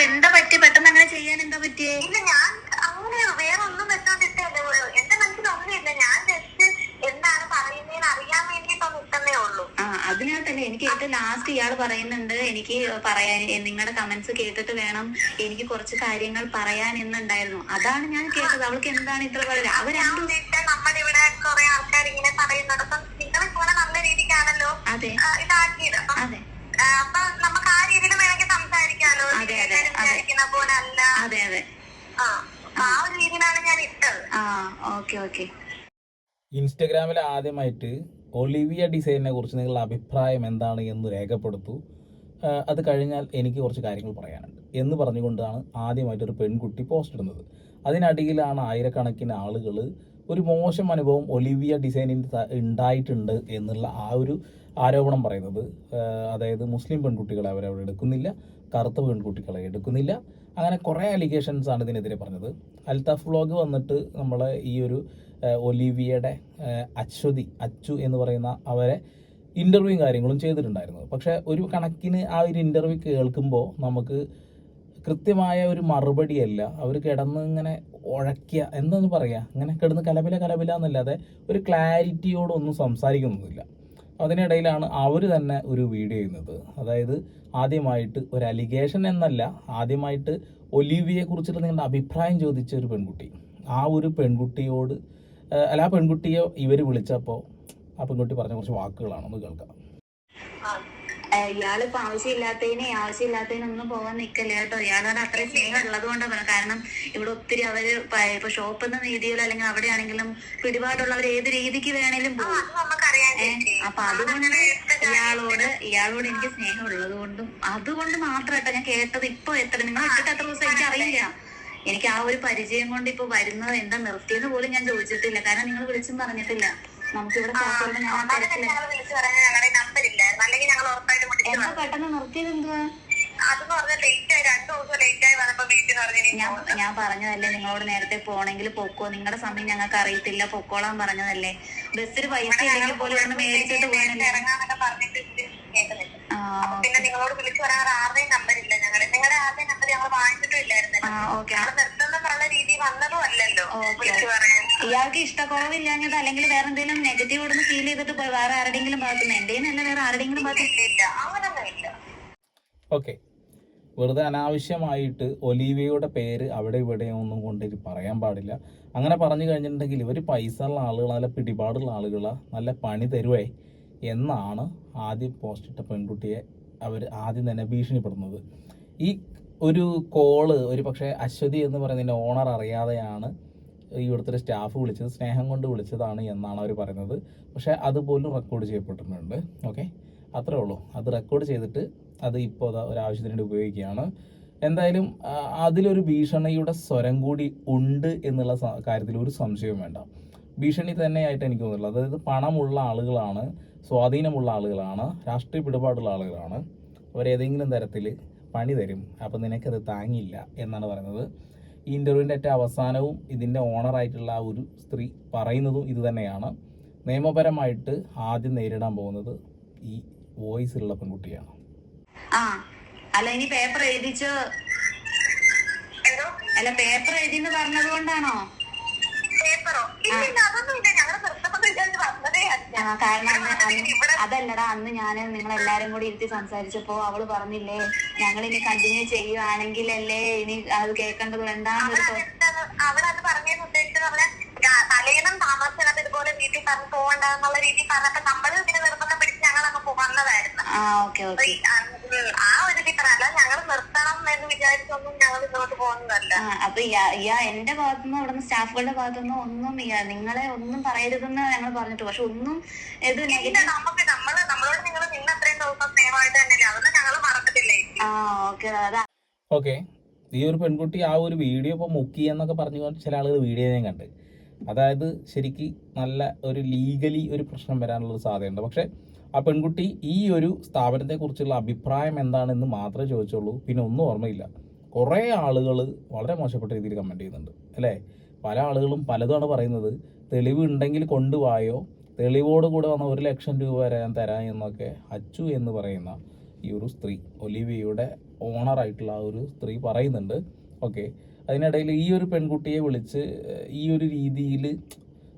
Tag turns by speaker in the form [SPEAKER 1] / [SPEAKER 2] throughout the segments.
[SPEAKER 1] ഇപ്പൊ എന്താ പറ്റി പെട്ടെന്ന് അങ്ങനെ ചെയ്യാൻ എന്താ പറ്റിയേ?
[SPEAKER 2] ഇല്ല ഞാൻ അങ്ങനെ വേറെ ഒന്നും പറ്റാതിട്ടേ എന്റെ മനസ്സിൽ ഒന്നുമില്ല. ഞാൻ ജസ്റ്റ് എന്താണ് പറയുന്നതെന്ന് അറിയാൻ വേണ്ടിയിട്ടൊന്ന് ഇട്ടന്നേ ഉള്ളൂ.
[SPEAKER 1] ആ തന്നെ എനിക്ക് ഏറ്റവും ലാസ്റ്റ് ഇയാൾ പറയുന്നുണ്ട്. എനിക്ക് പറയാൻ നിങ്ങളുടെ കമന്റ്സ് കേട്ടിട്ട് വേണം എനിക്ക് കുറച്ച് കാര്യങ്ങൾ പറയാൻ എന്നുണ്ടായിരുന്നു. അതാണ് ഞാൻ കേട്ടത്. അവൾക്ക് എന്താണ് ഇത്ര പറയുന്നത്
[SPEAKER 2] അവരാണ് നമ്മുടെ ഇവിടെ കുറെ ആൾക്കാർ ഇങ്ങനെ പറയുന്നിടത്തും നിങ്ങൾ പോലെ നല്ല രീതിക്കാണല്ലോ.
[SPEAKER 1] അതെ.
[SPEAKER 2] ഇതാക്കിയത്.
[SPEAKER 1] അതെ.
[SPEAKER 2] അപ്പൊ നമുക്ക്
[SPEAKER 1] അതെ, അതെ, അതെ. അതെ.
[SPEAKER 2] ആ അപ്പൊ ആ ഞാൻ ഇട്ടത്.
[SPEAKER 1] ആ ഓക്കെ ഓക്കെ.
[SPEAKER 3] ഇൻസ്റ്റഗ്രാമിൽ ആദ്യമായിട്ട് ഒളിവിയ ഡിസൈനിനെ കുറിച്ച് നിങ്ങളുടെ അഭിപ്രായം എന്താണ് എന്ന് രേഖപ്പെടുത്തു. അത് കഴിഞ്ഞാൽ എനിക്ക് കുറച്ച് കാര്യങ്ങൾ പറയാനുണ്ട്. എന്ന് പറഞ്ഞുകൊണ്ടാണ് ആദ്യമായിട്ട് ഒരു പെൺകുട്ടി പോസ്റ്റ് ഇടുന്നത്. അതിനടിയിലാണ് ആയിരക്കണക്കിന് ആളുകൾ ഒരു മോശം അനുഭവം ഒലിവിയ ഡിസൈനിൽ ഉണ്ടായിട്ടുണ്ട് എന്നുള്ള ആ ഒരു ആരോപണം പറയുന്നത്. അതായത് മുസ്ലിം പെൺകുട്ടികളെ അവരവിടെ എടുക്കുന്നില്ല. കറുത്ത പെൺകുട്ടികളെ എടുക്കുന്നില്ല. അങ്ങനെ കുറേ അലിഗേഷൻസ് ആണ് ഇതിനെതിരെ പറഞ്ഞത്. അൽത്താഫ് വ്ളോഗ് വന്നിട്ട് നമ്മളെ ഈ ഒരു ഒലിവിയയുടെ അശ്വതി അച്ചു എന്ന് പറയുന്ന അവരെ ഇന്റർവ്യൂ കാര്യങ്ങളും ചെയ്തിട്ടുണ്ടായിരുന്നു. പക്ഷേ ഒരു കണക്കിന് ആ ഒരു ഇന്റർവ്യൂ കേൾക്കുമ്പോൾ നമുക്ക് കൃത്യമായ ഒരു മറുപടിയല്ല. അവർ കിടന്ന് ഇങ്ങനെ ഉഴക്കിയ എന്തെന്ന് പറയുക ഇങ്ങനെ കിടന്ന് കലപില കലപില എന്നല്ലാതെ ഒരു ക്ലാരിറ്റിയോടൊന്നും സംസാരിക്കുന്നൊന്നുമില്ല. അതിനിടയിലാണ് അവർ തന്നെ ഒരു വീഡിയോ ചെയ്യുന്നത് അതായത് ആദ്യമായിട്ട് ഒരു അലിഗേഷൻ എന്നല്ല ആദ്യമായിട്ട് ഒലിവിയെ കുറിച്ചിട്ട് നിങ്ങളുടെ അഭിപ്രായം ചോദിച്ച ഒരു പെൺകുട്ടി ആ ഒരു പെൺകുട്ടിയോട് അല്ല ആ പെൺകുട്ടിയെ ഇവർ വിളിച്ചപ്പോൾ ആ പെൺകുട്ടി പറഞ്ഞ കുറച്ച് വാക്കുകളാണ് ഒന്ന് കേൾക്കാം.
[SPEAKER 1] ഇയാളിപ്പോ ആവശ്യമില്ലാത്തതിനെ ആവശ്യമില്ലാത്തതിനൊന്നും പോകാൻ നിക്കല്ല. കേട്ടോ ഇയാളോട് അത്ര സ്നേഹം ഉള്ളത് കൊണ്ടാണ് പറയുന്നത് കാരണം ഇവിടെ ഒത്തിരി അവർ ഇപ്പൊ ഷോപ്പ് എന്ന രീതിയിൽ അല്ലെങ്കിൽ അവിടെ ആണെങ്കിലും പിടിപാടുള്ളവർ ഏത് രീതിക്ക് വേണേലും പോകും. അപ്പൊ അതുകൊണ്ട് ഇയാളോട് ഇയാളോട് എനിക്ക് സ്നേഹം ഉള്ളത് കൊണ്ടും അതുകൊണ്ട് മാത്രമായിട്ടോ ഞാൻ കേട്ടത് ഇപ്പൊ എത്ര നിങ്ങൾ ഇട്ടിട്ട് എത്ര ദിവസം എനിക്ക് അറിയില്ല. എനിക്ക് ആ ഒരു പരിചയം കൊണ്ട് ഇപ്പൊ വരുന്നത് എന്താ നിർത്തിയെന്ന് പോലും ഞാൻ ചോദിച്ചിട്ടില്ല. കാരണം നിങ്ങൾ വിളിച്ചും പറഞ്ഞിട്ടില്ല. നമുക്കിവിടെ ഞാൻ എന്താ പെട്ടെന്ന് നിർത്തിയത് എന്തുവാ ഞാൻ പറഞ്ഞതല്ലേ നിങ്ങളോട് നേരത്തെ പോണെങ്കിൽ പൊക്കോ? നിങ്ങളുടെ സമയം ഞങ്ങൾക്ക് അറിയത്തില്ല പൊക്കോളാൻ പറഞ്ഞതല്ലേ? ബസ്സിൽ പൈസ ഇല്ലെങ്കിൽ പോലും ഒന്ന് മേടിച്ചിട്ട്
[SPEAKER 2] അപ്പൊ പിന്നെ നിങ്ങളോട് വിളിച്ചു പറയാൻ ആരുടെയും നമ്പർ ഇല്ല. ഞങ്ങൾ നിങ്ങളുടെ ആരുടെയും നമ്പർ ഞങ്ങൾ വാങ്ങിച്ചിട്ടും ഇല്ലായിരുന്നു വന്നതും അല്ലല്ലോ
[SPEAKER 1] ഇയാൾക്ക് ഇഷ്ടക്കുറവില്ലാഞ്ഞത് അല്ലെങ്കിൽ വേറെ എന്തെങ്കിലും നെഗറ്റീവ് ഇവിടുന്ന് ഫീൽ ചെയ്തിട്ട് പോയി വേറെ ആരുടെയെങ്കിലും ഭാഗത്തുനിന്ന് എന്റെയും അല്ല വേറെ ആരുടെയെങ്കിലും
[SPEAKER 2] ഭാഗത്തുനിന്നില്ല
[SPEAKER 3] ഓക്കെ. വെറുതെ അനാവശ്യമായിട്ട് ഒലീവിയയുടെ പേര് അവിടെ ഇവിടെ ഒന്നും കൊണ്ട് പറയാൻ പാടില്ല. അങ്ങനെ പറഞ്ഞു കഴിഞ്ഞിട്ടുണ്ടെങ്കിൽ ഇവർ പൈസ ഉള്ള ആളുകൾ നല്ല പിടിപാടുള്ള ആളുകളാ നല്ല പണി തരുവേ എന്നാണ് ആദ്യം പോസ്റ്റിട്ട പെൺകുട്ടിയെ അവർ ആദ്യം തന്നെ ഭീഷണിപ്പെടുന്നത്. ഈ ഒരു കോൾ ഒരു പക്ഷേ അശ്വതി എന്ന് പറയുന്നതിന്റെ ഓണർ അറിയാതെയാണ് ഇവിടുത്തെ സ്റ്റാഫ് വിളിച്ചത് സ്നേഹം കൊണ്ട് വിളിച്ചതാണ് എന്നാണ് അവർ പറയുന്നത്. പക്ഷേ അതുപോലും റെക്കോർഡ് ചെയ്യപ്പെട്ടിട്ടുണ്ട്. ഓക്കെ? അത്രേ ഉള്ളൂ. അത് റെക്കോർഡ് ചെയ്തിട്ട് അത് ഇപ്പോൾ ഒരു ആവശ്യത്തിന് വേണ്ടി ഉപയോഗിക്കുകയാണ്. എന്തായാലും അതിലൊരു ഭീഷണിയുടെ സ്വരം കൂടി ഉണ്ട് എന്നുള്ള കാര്യത്തിൽ ഒരു സംശയവും വേണ്ട. ഭീഷണി തന്നെയായിട്ട് എനിക്ക് തോന്നുന്നില്ല. അതായത് പണമുള്ള ആളുകളാണ് സ്വാധീനമുള്ള ആളുകളാണ് രാഷ്ട്രീയ പിടിപാടുള്ള ആളുകളാണ്. അവരേതെങ്കിലും തരത്തിൽ പണി തരും. അപ്പം നിനക്കത് താങ്ങില്ല എന്നാണ് പറയുന്നത്. ഈ ഇന്റർവ്യൂവിന്റെ ഏറ്റവും അവസാനവും ഇതിന്റെ ഓണറായിട്ടുള്ള ആ ഒരു സ്ത്രീ പറയുന്നതും ഇത് തന്നെയാണ്. നിയമപരമായിട്ട് ആദ്യം നേരിടാൻ പോകുന്നത് ഈ വോയിസിലുള്ള പെൺകുട്ടിയാണ്.
[SPEAKER 1] ആ അല്ല ഇനി പേപ്പർ എഴുതിച്ചോ അല്ല പേപ്പർ എഴുതിന്ന് പറഞ്ഞത് കൊണ്ടാണോ?
[SPEAKER 2] പേപ്പറോ അതൊന്നും ഇല്ല ഞങ്ങൾ
[SPEAKER 1] കാരണം അതല്ലടാ അന്ന് ഞാൻ നിങ്ങൾ എല്ലാരും കൂടി ഇരുത്തി സംസാരിച്ചപ്പോ അവൾ പറഞ്ഞില്ലേ ഞങ്ങൾ ഇനി കണ്ടിന്യൂ ചെയ്യുവാണെങ്കിലല്ലേ ഇനി അത് കേൾക്കേണ്ടത് വേണ്ടാന്നൊരു
[SPEAKER 2] അവളത് പറഞ്ഞതിന് ഉദ്ദേശിച്ചത് പറഞ്ഞാൽ തലേന്നും താമസിച്ചത് ഇതുപോലെ വീട്ടിൽ പറഞ്ഞു പോകണ്ടെന്നുള്ള രീതിയിൽ പറഞ്ഞപ്പോ നമ്മൾ ഇതിന് നിർബന്ധം പിടിച്ച് ഞങ്ങൾ അങ്ങ് വന്നതായിരുന്നു
[SPEAKER 1] ആ
[SPEAKER 2] ഒരു ചിത്രം അല്ല ഞങ്ങൾ നിർത്തണം എന്ന് വിചാരിച്ചൊന്നും ഞങ്ങൾ ഇങ്ങോട്ട് പോകുന്നതല്ല.
[SPEAKER 1] ആ അപ്പൊ ഇയാ- എന്റെ ഭാഗത്തുനിന്ന് ഇവിടുന്ന് സ്റ്റാഫുകളുടെ ഭാഗത്തുനിന്ന് ഒന്നും ഇയാ- നിങ്ങളെ ഒന്നും പറയരുതെന്ന് ഞങ്ങൾ പറഞ്ഞിട്ട് പക്ഷെ ഒന്നും ഇത്
[SPEAKER 2] ഇല്ല
[SPEAKER 1] നെഗറ്റീവ്
[SPEAKER 2] നമുക്ക് നമ്മൾ നമ്മളോട് നിങ്ങൾ നിന്ന് അത്രയും ദിവസം സ്നേഹമായിട്ട് തന്നെയല്ലേ അതൊന്നും ഞങ്ങൾ മറക്കത്തില്ലേ?
[SPEAKER 1] ആ ഓക്കെ അതാ.
[SPEAKER 3] ഓക്കെ ഈ ഒരു പെൺകുട്ടി ആ ഒരു വീഡിയോ ഇപ്പോൾ മുക്കി എന്നൊക്കെ പറഞ്ഞു ചില ആളുകൾ വീഡിയോ ഞാൻ കണ്ട്. അതായത് ശരിക്ക് നല്ല ഒരു ലീഗലി ഒരു പ്രശ്നം വരാനുള്ള സാധ്യതയുണ്ട്. പക്ഷേ ആ പെൺകുട്ടി ഈ ഒരു സ്ഥാപനത്തെക്കുറിച്ചുള്ള അഭിപ്രായം എന്താണെന്ന് മാത്രമേ ചോദിച്ചുള്ളൂ. പിന്നെ ഒന്നും ഓർമ്മയില്ല. കുറേ ആളുകൾ വളരെ മോശപ്പെട്ട രീതിയിൽ കമന്റ് ചെയ്യുന്നുണ്ട്. അല്ലേ? പല ആളുകളും പലതുമാണ് പറയുന്നത്. തെളിവ് ഉണ്ടെങ്കിൽ കൊണ്ടുപോയോ തെളിവോട് കൂടെ വന്ന ഒരു ലക്ഷം രൂപ വരെ ഞാൻ തരാം എന്നൊക്കെ അച്ചു എന്ന് പറയുന്ന ഈ ഒരു സ്ത്രീ ഒലിവിയയുടെ ഓണറായിട്ടുള്ള ആ ഒരു സ്ത്രീ പറയുന്നുണ്ട്. ഓക്കെ അതിനിടയിൽ ഈ ഒരു പെൺകുട്ടിയെ വിളിച്ച് ഈ ഒരു രീതിയിൽ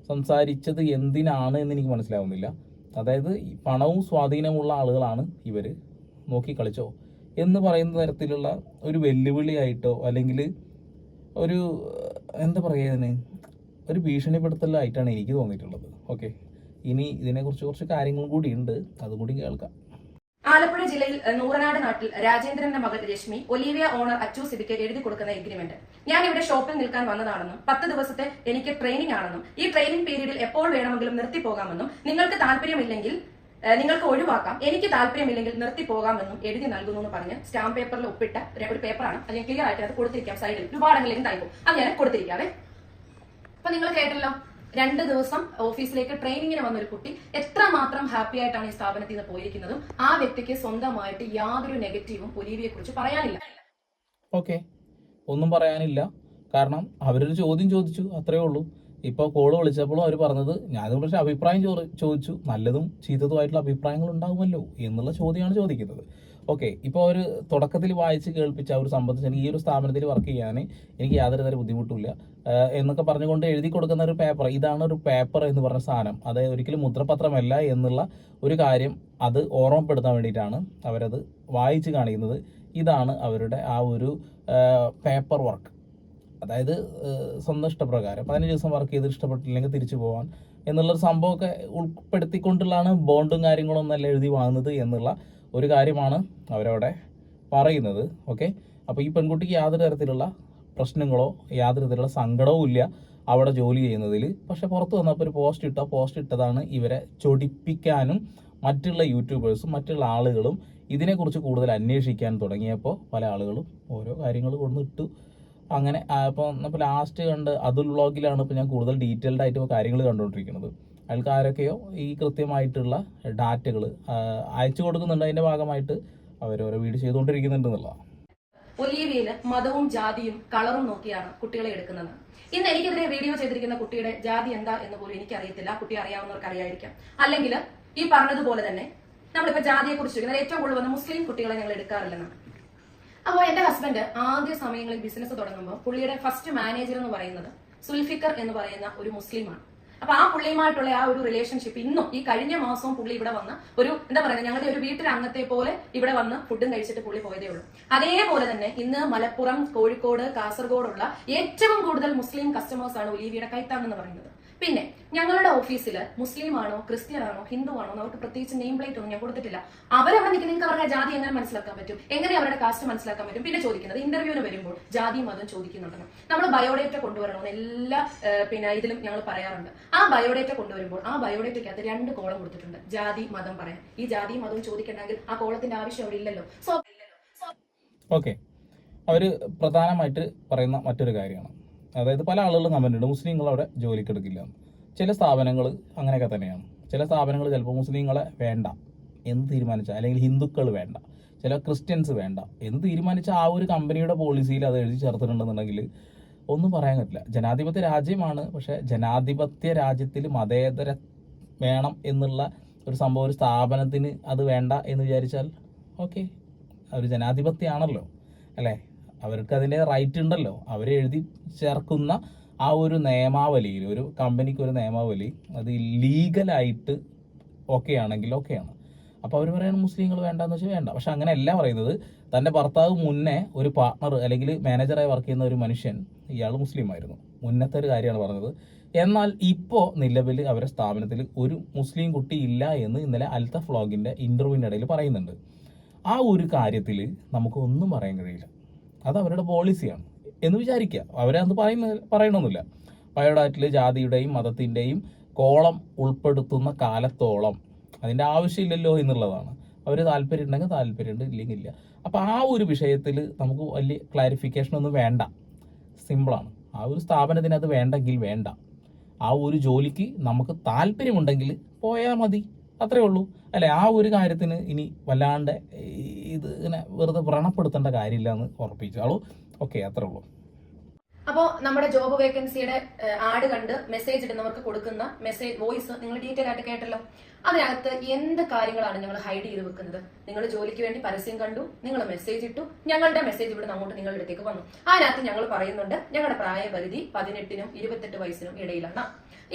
[SPEAKER 3] സംസാരിച്ചത് എന്തിനാണ് എന്ന് എനിക്ക് മനസ്സിലാവുന്നില്ല. അതായത് ഈ പണവും സ്വാധീനമുള്ള ആളുകളാണ് ഇവർ നോക്കിക്കളിച്ചോ. എന്ന് പറയുന്ന തരത്തിലുള്ള ഒരു വെല്ലുവിളിയായിട്ടോ അല്ലെങ്കിൽ ഒരു എന്താ പറയുക ഇതിന്? ഒരു ഭീഷണിപ്പെടുത്തലായിട്ടാണ് എനിക്ക് തോന്നിയിട്ടുള്ളത്. ഓക്കെ. ഇനി ഇതിനെക്കുറിച്ച് കുറച്ച് കാര്യങ്ങളും കൂടി ഉണ്ട്. അതും കൂടി കേൾക്കാം.
[SPEAKER 4] ആലപ്പുഴ ജില്ലയിൽ നൂറനാട് നാട്ടിൽ രാജേന്ദ്രന്റെ മകൾ രശ്മി ഒലീവിയ ഓണർ അച്ചു സിബിക്ക് എഴുതി കൊടുക്കുന്ന എഗ്രിമെന്റ്. ഞാൻ ഇവിടെ ഷോപ്പിൽ നിൽക്കാൻ വന്നതാണെന്നും പത്ത് ദിവസത്തെ എനിക്ക് ട്രെയിനിങ് ആണെന്നും ഈ ട്രെയിനിങ് പീരീഡിൽ എപ്പോൾ വേണമെങ്കിലും നിർത്തി പോകാമെന്നും നിങ്ങൾക്ക് താല്പര്യമില്ലെങ്കിൽ നിങ്ങൾക്ക് ഒഴിവാക്കാം. എനിക്ക് താല്പര്യമില്ലെങ്കിൽ നിർത്തി പോകാമെന്നും എഴുതി നൽകുന്നു എന്ന് പറഞ്ഞ് സ്റ്റാമ്പ് പേപ്പറിൽ ഒപ്പിട്ട ഒരു- പേപ്പറാണ് ഞാൻ ക്ലിയർ ആയിട്ട് അത് കൊടുത്തിരിക്കാം സൈഡിൽ ഒരുപാടെങ്കിലും തയ്ക്കും ഞാൻ കൊടുത്തിരിക്കാവേ അപ്പൊ നിങ്ങൾ കേട്ടല്ലോ രണ്ട് ദിവസം ഓഫീസിലേക്ക് ട്രെയിനിങ്ങിന് വന്ന ഒരു കുട്ടി എത്രമാത്രം ഹാപ്പി ആയിട്ടാണ് ഈ സ്ഥാപനത്തിൽ നിന്ന് പോയിരിക്കുന്നതും ആ വ്യക്തിക്ക് സ്വന്തമായിട്ട് യാതൊരു നെഗറ്റീവും ഒലീവിയെ കുറിച്ച് പറയാനില്ല.
[SPEAKER 3] ഓക്കെ ഒന്നും പറയാനില്ല. കാരണം അവരൊരു ചോദ്യം ചോദിച്ചു അത്രയേ ഉള്ളൂ. ഇപ്പോൾ കോൾ വിളിച്ചപ്പോഴും അവർ പറഞ്ഞത് ഞാൻ പക്ഷേ അഭിപ്രായം ചോദിച്ചു. നല്ലതും ചീത്തതുമായിട്ടുള്ള അഭിപ്രായങ്ങൾ ഉണ്ടാകുമല്ലോ എന്നുള്ള ചോദ്യമാണ് ചോദിക്കുന്നത്. ഓക്കെ ഇപ്പോൾ അവർ തുടക്കത്തിൽ വായിച്ച് കേൾപ്പിച്ച ഒരു സംബന്ധിച്ച് ഈ ഒരു സ്ഥാപനത്തിൽ വർക്ക് ചെയ്യാൻ എനിക്ക് യാതൊരു തരം ബുദ്ധിമുട്ടില്ല എന്നൊക്കെ പറഞ്ഞുകൊണ്ട് എഴുതി കൊടുക്കുന്ന ഒരു പേപ്പർ ഇതാണ് ഒരു പേപ്പർ എന്ന് പറഞ്ഞ സാധനം. അതായത് ഒരിക്കലും മുദ്രപത്രമല്ല എന്നുള്ള ഒരു കാര്യം അത് ഓർമ്മപ്പെടുത്താൻ വേണ്ടിയിട്ടാണ് അവരത് വായിച്ച് കാണിക്കുന്നത്. ഇതാണ് അവരുടെ ആ ഒരു പേപ്പർ വർക്ക് അതായത് സ്വന്തം ഇഷ്ടപ്രകാരം പതിനഞ്ച് ദിവസം വർക്ക് ചെയ്ത് ഇഷ്ടപ്പെട്ടില്ലെങ്കിൽ തിരിച്ചു പോകാൻ എന്നുള്ളൊരു സംഭവമൊക്കെ ഉൾപ്പെടുത്തിക്കൊണ്ടുള്ളതാണ് ബോണ്ടും കാര്യങ്ങളും അല്ല എഴുതി വാങ്ങുന്നത് എന്നുള്ള ഒരു കാര്യമാണ് അവരവിടെ പറയുന്നത്. ഓക്കെ അപ്പോൾ ഈ പെൺകുട്ടിക്ക് യാതൊരു തരത്തിലുള്ള പ്രശ്നങ്ങളോ യാതൊരു തരത്തിലുള്ള സങ്കടവും ഇല്ല അവിടെ ജോലി ചെയ്യുന്നതിൽ പക്ഷേ പുറത്ത് വന്നപ്പോൾ ഒരു പോസ്റ്റ് ഇട്ട. പോസ്റ്റ് ഇട്ടതാണ് ഇവരെ ചൊടിപ്പിക്കാനും മറ്റുള്ള യൂട്യൂബേഴ്സും മറ്റുള്ള ആളുകളും ഇതിനെക്കുറിച്ച് കൂടുതൽ അന്വേഷിക്കാൻ തുടങ്ങിയപ്പോൾ പല ആളുകളും ഓരോ കാര്യങ്ങൾ കൊണ്ടിട്ടു അങ്ങനെ അപ്പോൾ ഇപ്പോൾ ലാസ്റ്റ് കണ്ട് അതുൽ വ്ളോഗിലാണ് ഇപ്പോൾ ഞാൻ കൂടുതൽ ഡീറ്റെയിൽഡ് ആയിട്ട് കാര്യങ്ങൾ കണ്ടുകൊണ്ടിരിക്കുന്നത്. അയാൾക്ക് ആരൊക്കെയോ ഈ കൃത്യമായിട്ടുള്ള ഡാറ്റകൾ അയച്ചു കൊടുക്കുന്നുണ്ട് അതിന്റെ ഭാഗമായിട്ട് അവരോരോ വീട് ചെയ്തുകൊണ്ടിരിക്കുന്നുണ്ട് എന്നുള്ളതാണ്.
[SPEAKER 4] ഒലീവിയയിൽ മതവും ജാതിയും കളറും നോക്കിയാണ് കുട്ടികളെ എടുക്കുന്നത്. ഇന്ന് എനിക്കെതിരെ വീഡിയോ ചെയ്തിരിക്കുന്ന കുട്ടിയുടെ ജാതി എന്താ എന്ന് പോലും എനിക്കറിയത്തില്ല. കുട്ടി അറിയാവുന്നവർക്ക് അറിയായിരിക്കാം. അല്ലെങ്കിൽ ഈ പറഞ്ഞതുപോലെ തന്നെ നമ്മളിപ്പോ ജാതിയെ കുറിച്ച് ഏറ്റവും കൂടുതൽ വന്ന മുസ്ലിം കുട്ടികളെ ഞങ്ങൾ എടുക്കാറില്ലെന്നാണ്. അപ്പോൾ എന്റെ ഹസ്ബൻഡ് ആദ്യ സമയങ്ങളിൽ ബിസിനസ് തുടങ്ങുമ്പോൾ പുള്ളിയുടെ ഫസ്റ്റ് മാനേജർ എന്ന് പറയുന്നത് സുൽഫിക്കർ എന്ന് പറയുന്ന ഒരു മുസ്ലിമാണ്. അപ്പൊ ആ പുള്ളിയുമായിട്ടുള്ള ആ ഒരു റിലേഷൻഷിപ്പ് ഇന്നും ഈ കഴിഞ്ഞ മാസവും പുള്ളി ഇവിടെ വന്ന് ഒരു എന്താ പറയുക ഞങ്ങളുടെ ഒരു വീട്ടിലെ അംഗത്തെ പോലെ ഇവിടെ വന്ന് ഫുഡും കഴിച്ചിട്ട് പുള്ളി പോയതേ ഉള്ളൂ. അതേപോലെ തന്നെ ഇന്ന് മലപ്പുറം കോഴിക്കോട് കാസർഗോഡുള്ള ഏറ്റവും കൂടുതൽ മുസ്ലിം കസ്റ്റമേഴ്സ് ആണ് ഒലീവിയുടെ കൈത്താങ് എന്ന് പറയുന്നത്. പിന്നെ ഞങ്ങളുടെ ഓഫീസിൽ മുസ്ലിം ആണോ ക്രിസ്ത്യൻ ആണോ ഹിന്ദു ആണോ അവർക്ക് പ്രത്യേകിച്ച് നെയിം പ്ലേറ്റ് ഒന്നും ഞാൻ കൊടുത്തിട്ടില്ല. അവരവിടെ നിൽക്കുന്ന അവരുടെ ജാതി എങ്ങനെ മനസ്സിലാക്കാൻ പറ്റും? എങ്ങനെ അവരുടെ കാസ്റ്റ് മനസ്സിലാക്കാൻ പറ്റും? പിന്നെ ചോദിക്കുന്നത് ഇന്റർവ്യൂവിന് വരുമ്പോൾ ജാതി മതം ചോദിക്കുന്നുണ്ടെന്ന്. നമ്മൾ ബയോഡേറ്റ കൊണ്ടുവരണമെന്ന് എല്ലാ പിന്നെ ഇതിലും ഞങ്ങൾ പറയാറുണ്ട്. ആ ബയോഡേറ്റ കൊണ്ടുവരുമ്പോൾ ആ ബയോഡേറ്റയ്ക്കകത്ത് രണ്ട് കോളം കൊടുത്തിട്ടുണ്ട്. ജാതി മതം പറയാൻ. ഈ ജാതി മതവും ചോദിക്കണമെങ്കിൽ ആ കോളത്തിന്റെ ആവശ്യം അവിടെ ഇല്ലല്ലോ. സോ
[SPEAKER 3] ഓക്കെ അവർ പ്രധാനമായിട്ട് പറയുന്ന മറ്റൊരു കാര്യമാണ്. അതായത് പല ആളുകളും കമന്റ് മുസ്ലിങ്ങൾ അവിടെ ജോലിക്ക് എടുക്കില്ല. ചില സ്ഥാപനങ്ങൾ അങ്ങനെയൊക്കെ തന്നെയാണ്. ചില സ്ഥാപനങ്ങൾ ചിലപ്പോൾ മുസ്ലിങ്ങളെ വേണ്ട. എന്ന് തീരുമാനിച്ചാൽ അല്ലെങ്കിൽ ഹിന്ദുക്കൾ വേണ്ട. ചില ക്രിസ്ത്യൻസ് വേണ്ട. എന്ന് തീരുമാനിച്ച ആ ഒരു കമ്പനിയുടെ പോളിസിയിൽ അത് എഴുതി ചേർത്തിട്ടുണ്ടെന്നുണ്ടെങ്കിൽ ഒന്നും പറയാൻ പറ്റില്ല. ജനാധിപത്യ രാജ്യമാണ്. പക്ഷേ ജനാധിപത്യ രാജ്യത്തിൽ മതേതര വേണം എന്നുള്ള ഒരു സംഭവം ഒരു സ്ഥാപനത്തിന് അത് വേണ്ട എന്ന് വിചാരിച്ചാൽ ഓക്കെ ഒരു ജനാധിപത്യമാണല്ലോ. അല്ലേ? അവർക്ക് അതിന്റെ റൈറ്റ് ഉണ്ടല്ലോ. അവർ എഴുതി ചേർക്കുന്ന ആ ഒരു നിയമാവലിയിൽ ഒരു കമ്പനിക്ക് ഒരു നിയമാവലി അത് ലീഗലായിട്ട് ഓക്കെ ആണെങ്കിൽ ഓക്കെയാണ് അപ്പോൾ അവർ പറയുന്നത് മുസ്ലിങ്ങൾ വേണ്ടെന്ന് വെച്ചാൽ വേണ്ട. പക്ഷെ അങ്ങനെയല്ല പറയുന്നത്. തന്റെ ഭർത്താവ് മുന്നേ ഒരു പാർട്ണർ അല്ലെങ്കിൽ മാനേജറായി വർക്ക് ചെയ്യുന്ന ഒരു മനുഷ്യൻ ഇയാൾ മുസ്ലിം ആയിരുന്നു. മുന്നത്തെ ഒരു കാര്യമാണ് പറഞ്ഞത്. എന്നാൽ ഇപ്പോൾ നിലവിൽ അവരുടെ സ്ഥാപനത്തിൽ ഒരു മുസ്ലിം കുട്ടി ഇല്ല എന്ന് ഇന്നലെ അൽത്ത ഫ്ലോഗിന്റെ ഇന്റർവ്യൂവിന്റെ ഇടയിൽ പറയുന്നുണ്ട്. ആ ഒരു കാര്യത്തിൽ നമുക്ക് ഒന്നും പറയാൻ കഴിയില്ല. അത് അവരുടെ പോളിസിയാണ് എന്ന് വിചാരിക്കുക. അവരെ അന്ന് പറയുന്ന പറയണമെന്നില്ല ബയോഡാറ്റിൽ ജാതിയുടെയും മതത്തിന്റെയും കോളം ഉൾപ്പെടുത്തുന്ന കാലത്തോളം അതിന്റെ ആവശ്യമില്ലല്ലോ എന്നുള്ളതാണ്. അവർ താല്പര്യം ഉണ്ടെങ്കിൽ താല്പര്യമുണ്ട് ഇല്ലെങ്കിൽ ഇല്ല. അപ്പോൾ ആ ഒരു വിഷയത്തിൽ നമുക്ക് വലിയ ക്ലാരിഫിക്കേഷൻ ഒന്നും വേണ്ട. സിമ്പിളാണ് ആ ഒരു സ്ഥാപനത്തിന് അത് വേണ്ടെങ്കിൽ വേണ്ട. ആ ഒരു ജോലിക്ക് നമുക്ക് താല്പര്യമുണ്ടെങ്കിൽ പോയാൽ മതി. അത്രേ ഉള്ളൂ. അല്ലെ? ആ ഒരു കാര്യത്തിന് ഇനി വല്ലാണ്ട് ഇത് ഇങ്ങനെ വെറുതെ വ്രണപ്പെടുത്തേണ്ട കാര്യമില്ല എന്ന് ഉറപ്പിച്ചു. അളു ഓക്കെ അത്രേ ഉള്ളൂ.
[SPEAKER 4] അപ്പോ നമ്മുടെ ജോബ് വേക്കൻസിയുടെ ആഡ് കണ്ട് മെസ്സേജ് ഇടുന്നവർക്ക് കൊടുക്കുന്ന മെസ്സേജ് വോയിസ് നിങ്ങൾ ഡീറ്റെയിൽ ആയിട്ട് കേട്ടല്ലോ. അതിനകത്ത് എന്ത് കാര്യങ്ങളാണ് ഞങ്ങൾ ഹൈഡ് ചെയ്ത് വെക്കുന്നത്? നിങ്ങൾ ജോലിക്ക് വേണ്ടി പരസ്യം കണ്ടു നിങ്ങൾ മെസ്സേജ് ഇട്ടു ഞങ്ങളുടെ മെസ്സേജ് ഇവിടെ അങ്ങോട്ട് നിങ്ങളുടെ അടുത്തേക്ക് വന്നു. അതിനകത്ത് ഞങ്ങൾ പറയുന്നുണ്ട് ഞങ്ങളുടെ പ്രായപരിധി പതിനെട്ടിനും ഇരുപത്തെട്ട് വയസ്സിനും ഇടയിലാണ്.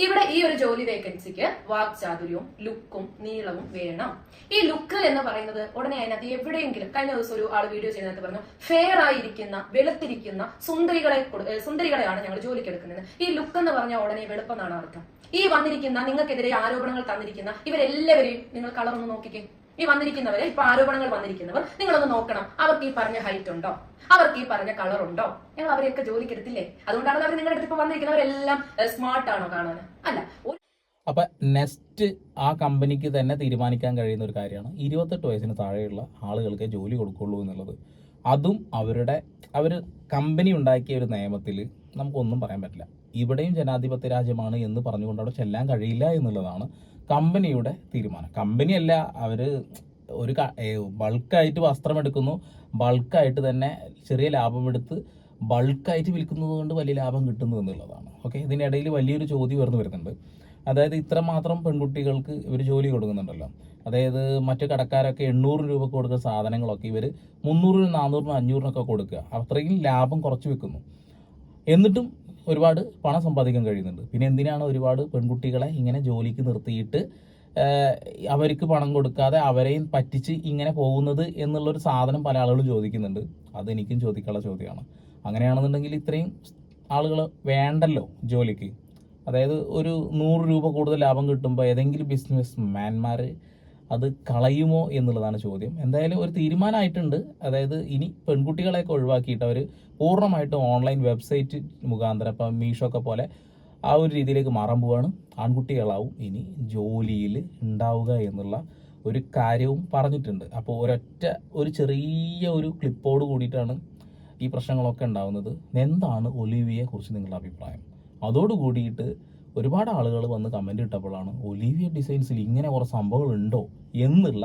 [SPEAKER 4] ഇവിടെ ഈ ഒരു ജോലി വേക്കൻസിക്ക് വാക്ചാതുര്യവും ലുക്കും നീളവും വേണം. ഈ ലുക്ക് എന്ന് പറയുന്നത് ഉടനെ അതിനകത്ത് എവിടെയെങ്കിലും കഴിഞ്ഞ ദിവസം ഒരു ആൾ വീഡിയോ ചെയ്യുന്നതിനകത്ത് പറഞ്ഞു ഫെയർ ആയിരിക്കുന്ന വെളുത്തിരിക്കുന്ന സുന്ദരികളെ സുന്ദരികളെയാണ് ഞങ്ങൾ ജോലിക്ക് എടുക്കുന്നത്. ഈ ലുക്ക് എന്ന് പറഞ്ഞാൽ ഉടനെ വെളുപ്പെന്നാണ് അർത്ഥം. ഈ വന്നിരിക്കുന്ന നിങ്ങൾക്കെതിരെ ആരോപണങ്ങൾ തന്നിരിക്കുന്ന ഇവരെല്ലാവരെയും നിങ്ങൾ കളർ ഒന്ന് നോക്കിക്കേ. ഈ വന്നിരിക്കുന്നവരെ ഇപ്പൊ ആരോപണങ്ങൾ വന്നിരിക്കുന്നവർ നിങ്ങളൊന്ന് നോക്കണം. അവർക്ക് ഈ പറഞ്ഞ ഹൈറ്റ് ഉണ്ടോ? അവർക്ക് ഈ പറഞ്ഞ കളർ ഉണ്ടോ? ഞങ്ങൾ അവരെയൊക്കെ ജോലിക്ക് എടുത്തില്ലേ? അതുകൊണ്ടാണ് അവർ നിങ്ങളുടെ അടുത്ത് ഇപ്പൊ വന്നിരിക്കുന്നവരെല്ലാം സ്മാർട്ട് ആണോ കാണാൻ അല്ല
[SPEAKER 3] അപ്പം നെക്സ്റ്റ് ആ കമ്പനിക്ക് തന്നെ തീരുമാനിക്കാൻ കഴിയുന്ന ഒരു കാര്യമാണ്. ഇരുപത്തെട്ട് വയസ്സിന് താഴെയുള്ള ആളുകൾക്ക് ജോലി കൊടുക്കുള്ളൂ എന്നുള്ളത്. അതും അവരുടെ അവർ കമ്പനി ഉണ്ടാക്കിയ ഒരു നിയമത്തിൽ നമുക്കൊന്നും പറയാൻ പറ്റില്ല. ഇവിടെയും ജനാധിപത്യ രാജ്യമാണ് എന്ന് പറഞ്ഞുകൊണ്ട് അവിടെ ചെല്ലാൻ കഴിയില്ല എന്നുള്ളതാണ് കമ്പനിയുടെ തീരുമാനം. കമ്പനിയല്ല അവർ ഒരു ബൾക്കായിട്ട് വസ്ത്രമെടുക്കുന്നു. ബൾക്കായിട്ട് തന്നെ ചെറിയ ലാഭമെടുത്ത് ബൾക്കായിട്ട് വിൽക്കുന്നത് കൊണ്ട് വലിയ ലാഭം കിട്ടുന്നു എന്നുള്ളതാണ്. ഓക്കെ ഇതിനിടയിൽ വലിയൊരു ചോദ്യം ഉയർന്നു വരുന്നുണ്ട്. അതായത് ഇത്രമാത്രം പെൺകുട്ടികൾക്ക് ഇവർ ജോലി കൊടുക്കുന്നുണ്ടല്ലോ. അതായത് മറ്റു കടക്കാരൊക്കെ എണ്ണൂറ് രൂപ കൊടുക്കുന്ന സാധനങ്ങളൊക്കെ ഇവർ മുന്നൂറിനും നാനൂറിനും അഞ്ഞൂറിനൊക്കെ കൊടുക്കുക. അത്രയും ലാഭം കുറച്ച് വെക്കുന്നു. എന്നിട്ടും ഒരുപാട് പണം സമ്പാദിക്കാൻ കഴിയുന്നുണ്ട്. പിന്നെ എന്തിനാണ് ഒരുപാട് പെൺകുട്ടികളെ ഇങ്ങനെ ജോലിക്ക് നിർത്തിയിട്ട് അവർക്ക് പണം കൊടുക്കാതെ അവരെയും പറ്റിച്ച് ഇങ്ങനെ പോകുന്നത് എന്നുള്ളൊരു സാധനം പല ആളുകളും ചോദിക്കുന്നുണ്ട്. അതെനിക്കും ചോദിക്കാനുള്ള ചോദ്യമാണ്. അങ്ങനെയാണെന്നുണ്ടെങ്കിൽ ഇത്രയും ആളുകൾ വേണ്ടല്ലോ ജോലിക്ക്. അതായത് ഒരു നൂറ് രൂപ കൂടുതൽ ലാഭം കിട്ടുമ്പോൾ ഏതെങ്കിലും ബിസിനസ് മാൻമാർ അത് കളയുമോ എന്നുള്ളതാണ് ചോദ്യം. എന്തായാലും ഒരു തീരുമാനമായിട്ടുണ്ട്. അതായത് ഇനി പെൺകുട്ടികളെയൊക്കെ ഒഴിവാക്കിയിട്ട് അവർ പൂർണമായിട്ടും ഓൺലൈൻ വെബ്സൈറ്റ് മുഖാന്തരം ഇപ്പം മീഷോ ഒക്കെ പോലെ ആ ഒരു രീതിയിലേക്ക് മാറാൻ പോവാണ്. ആൺകുട്ടികളാവും ഇനി ജോലിയിൽ ഉണ്ടാവുക എന്നുള്ള ഒരു കാര്യവും പറഞ്ഞിട്ടുണ്ട്. അപ്പോൾ ഒരൊറ്റ ഒരു ചെറിയ ഒരു ക്ലിപ്പോട് കൂടിയിട്ടാണ് ഈ പ്രശ്നങ്ങളൊക്കെ ഉണ്ടാവുന്നത്. എന്താണ് ഒലിവിയെ കുറിച്ച് നിങ്ങളുടെ അഭിപ്രായം? അതോട് കൂടിയിട്ട് ഒരുപാട് ആളുകൾ വന്ന് കമന്റ് ഇട്ടപ്പോഴാണ് ഒലീവിയ ഡിസൈൻസിൽ ഇങ്ങനെ കുറേ സംഭവങ്ങൾ ഉണ്ടോ എന്നുള്ള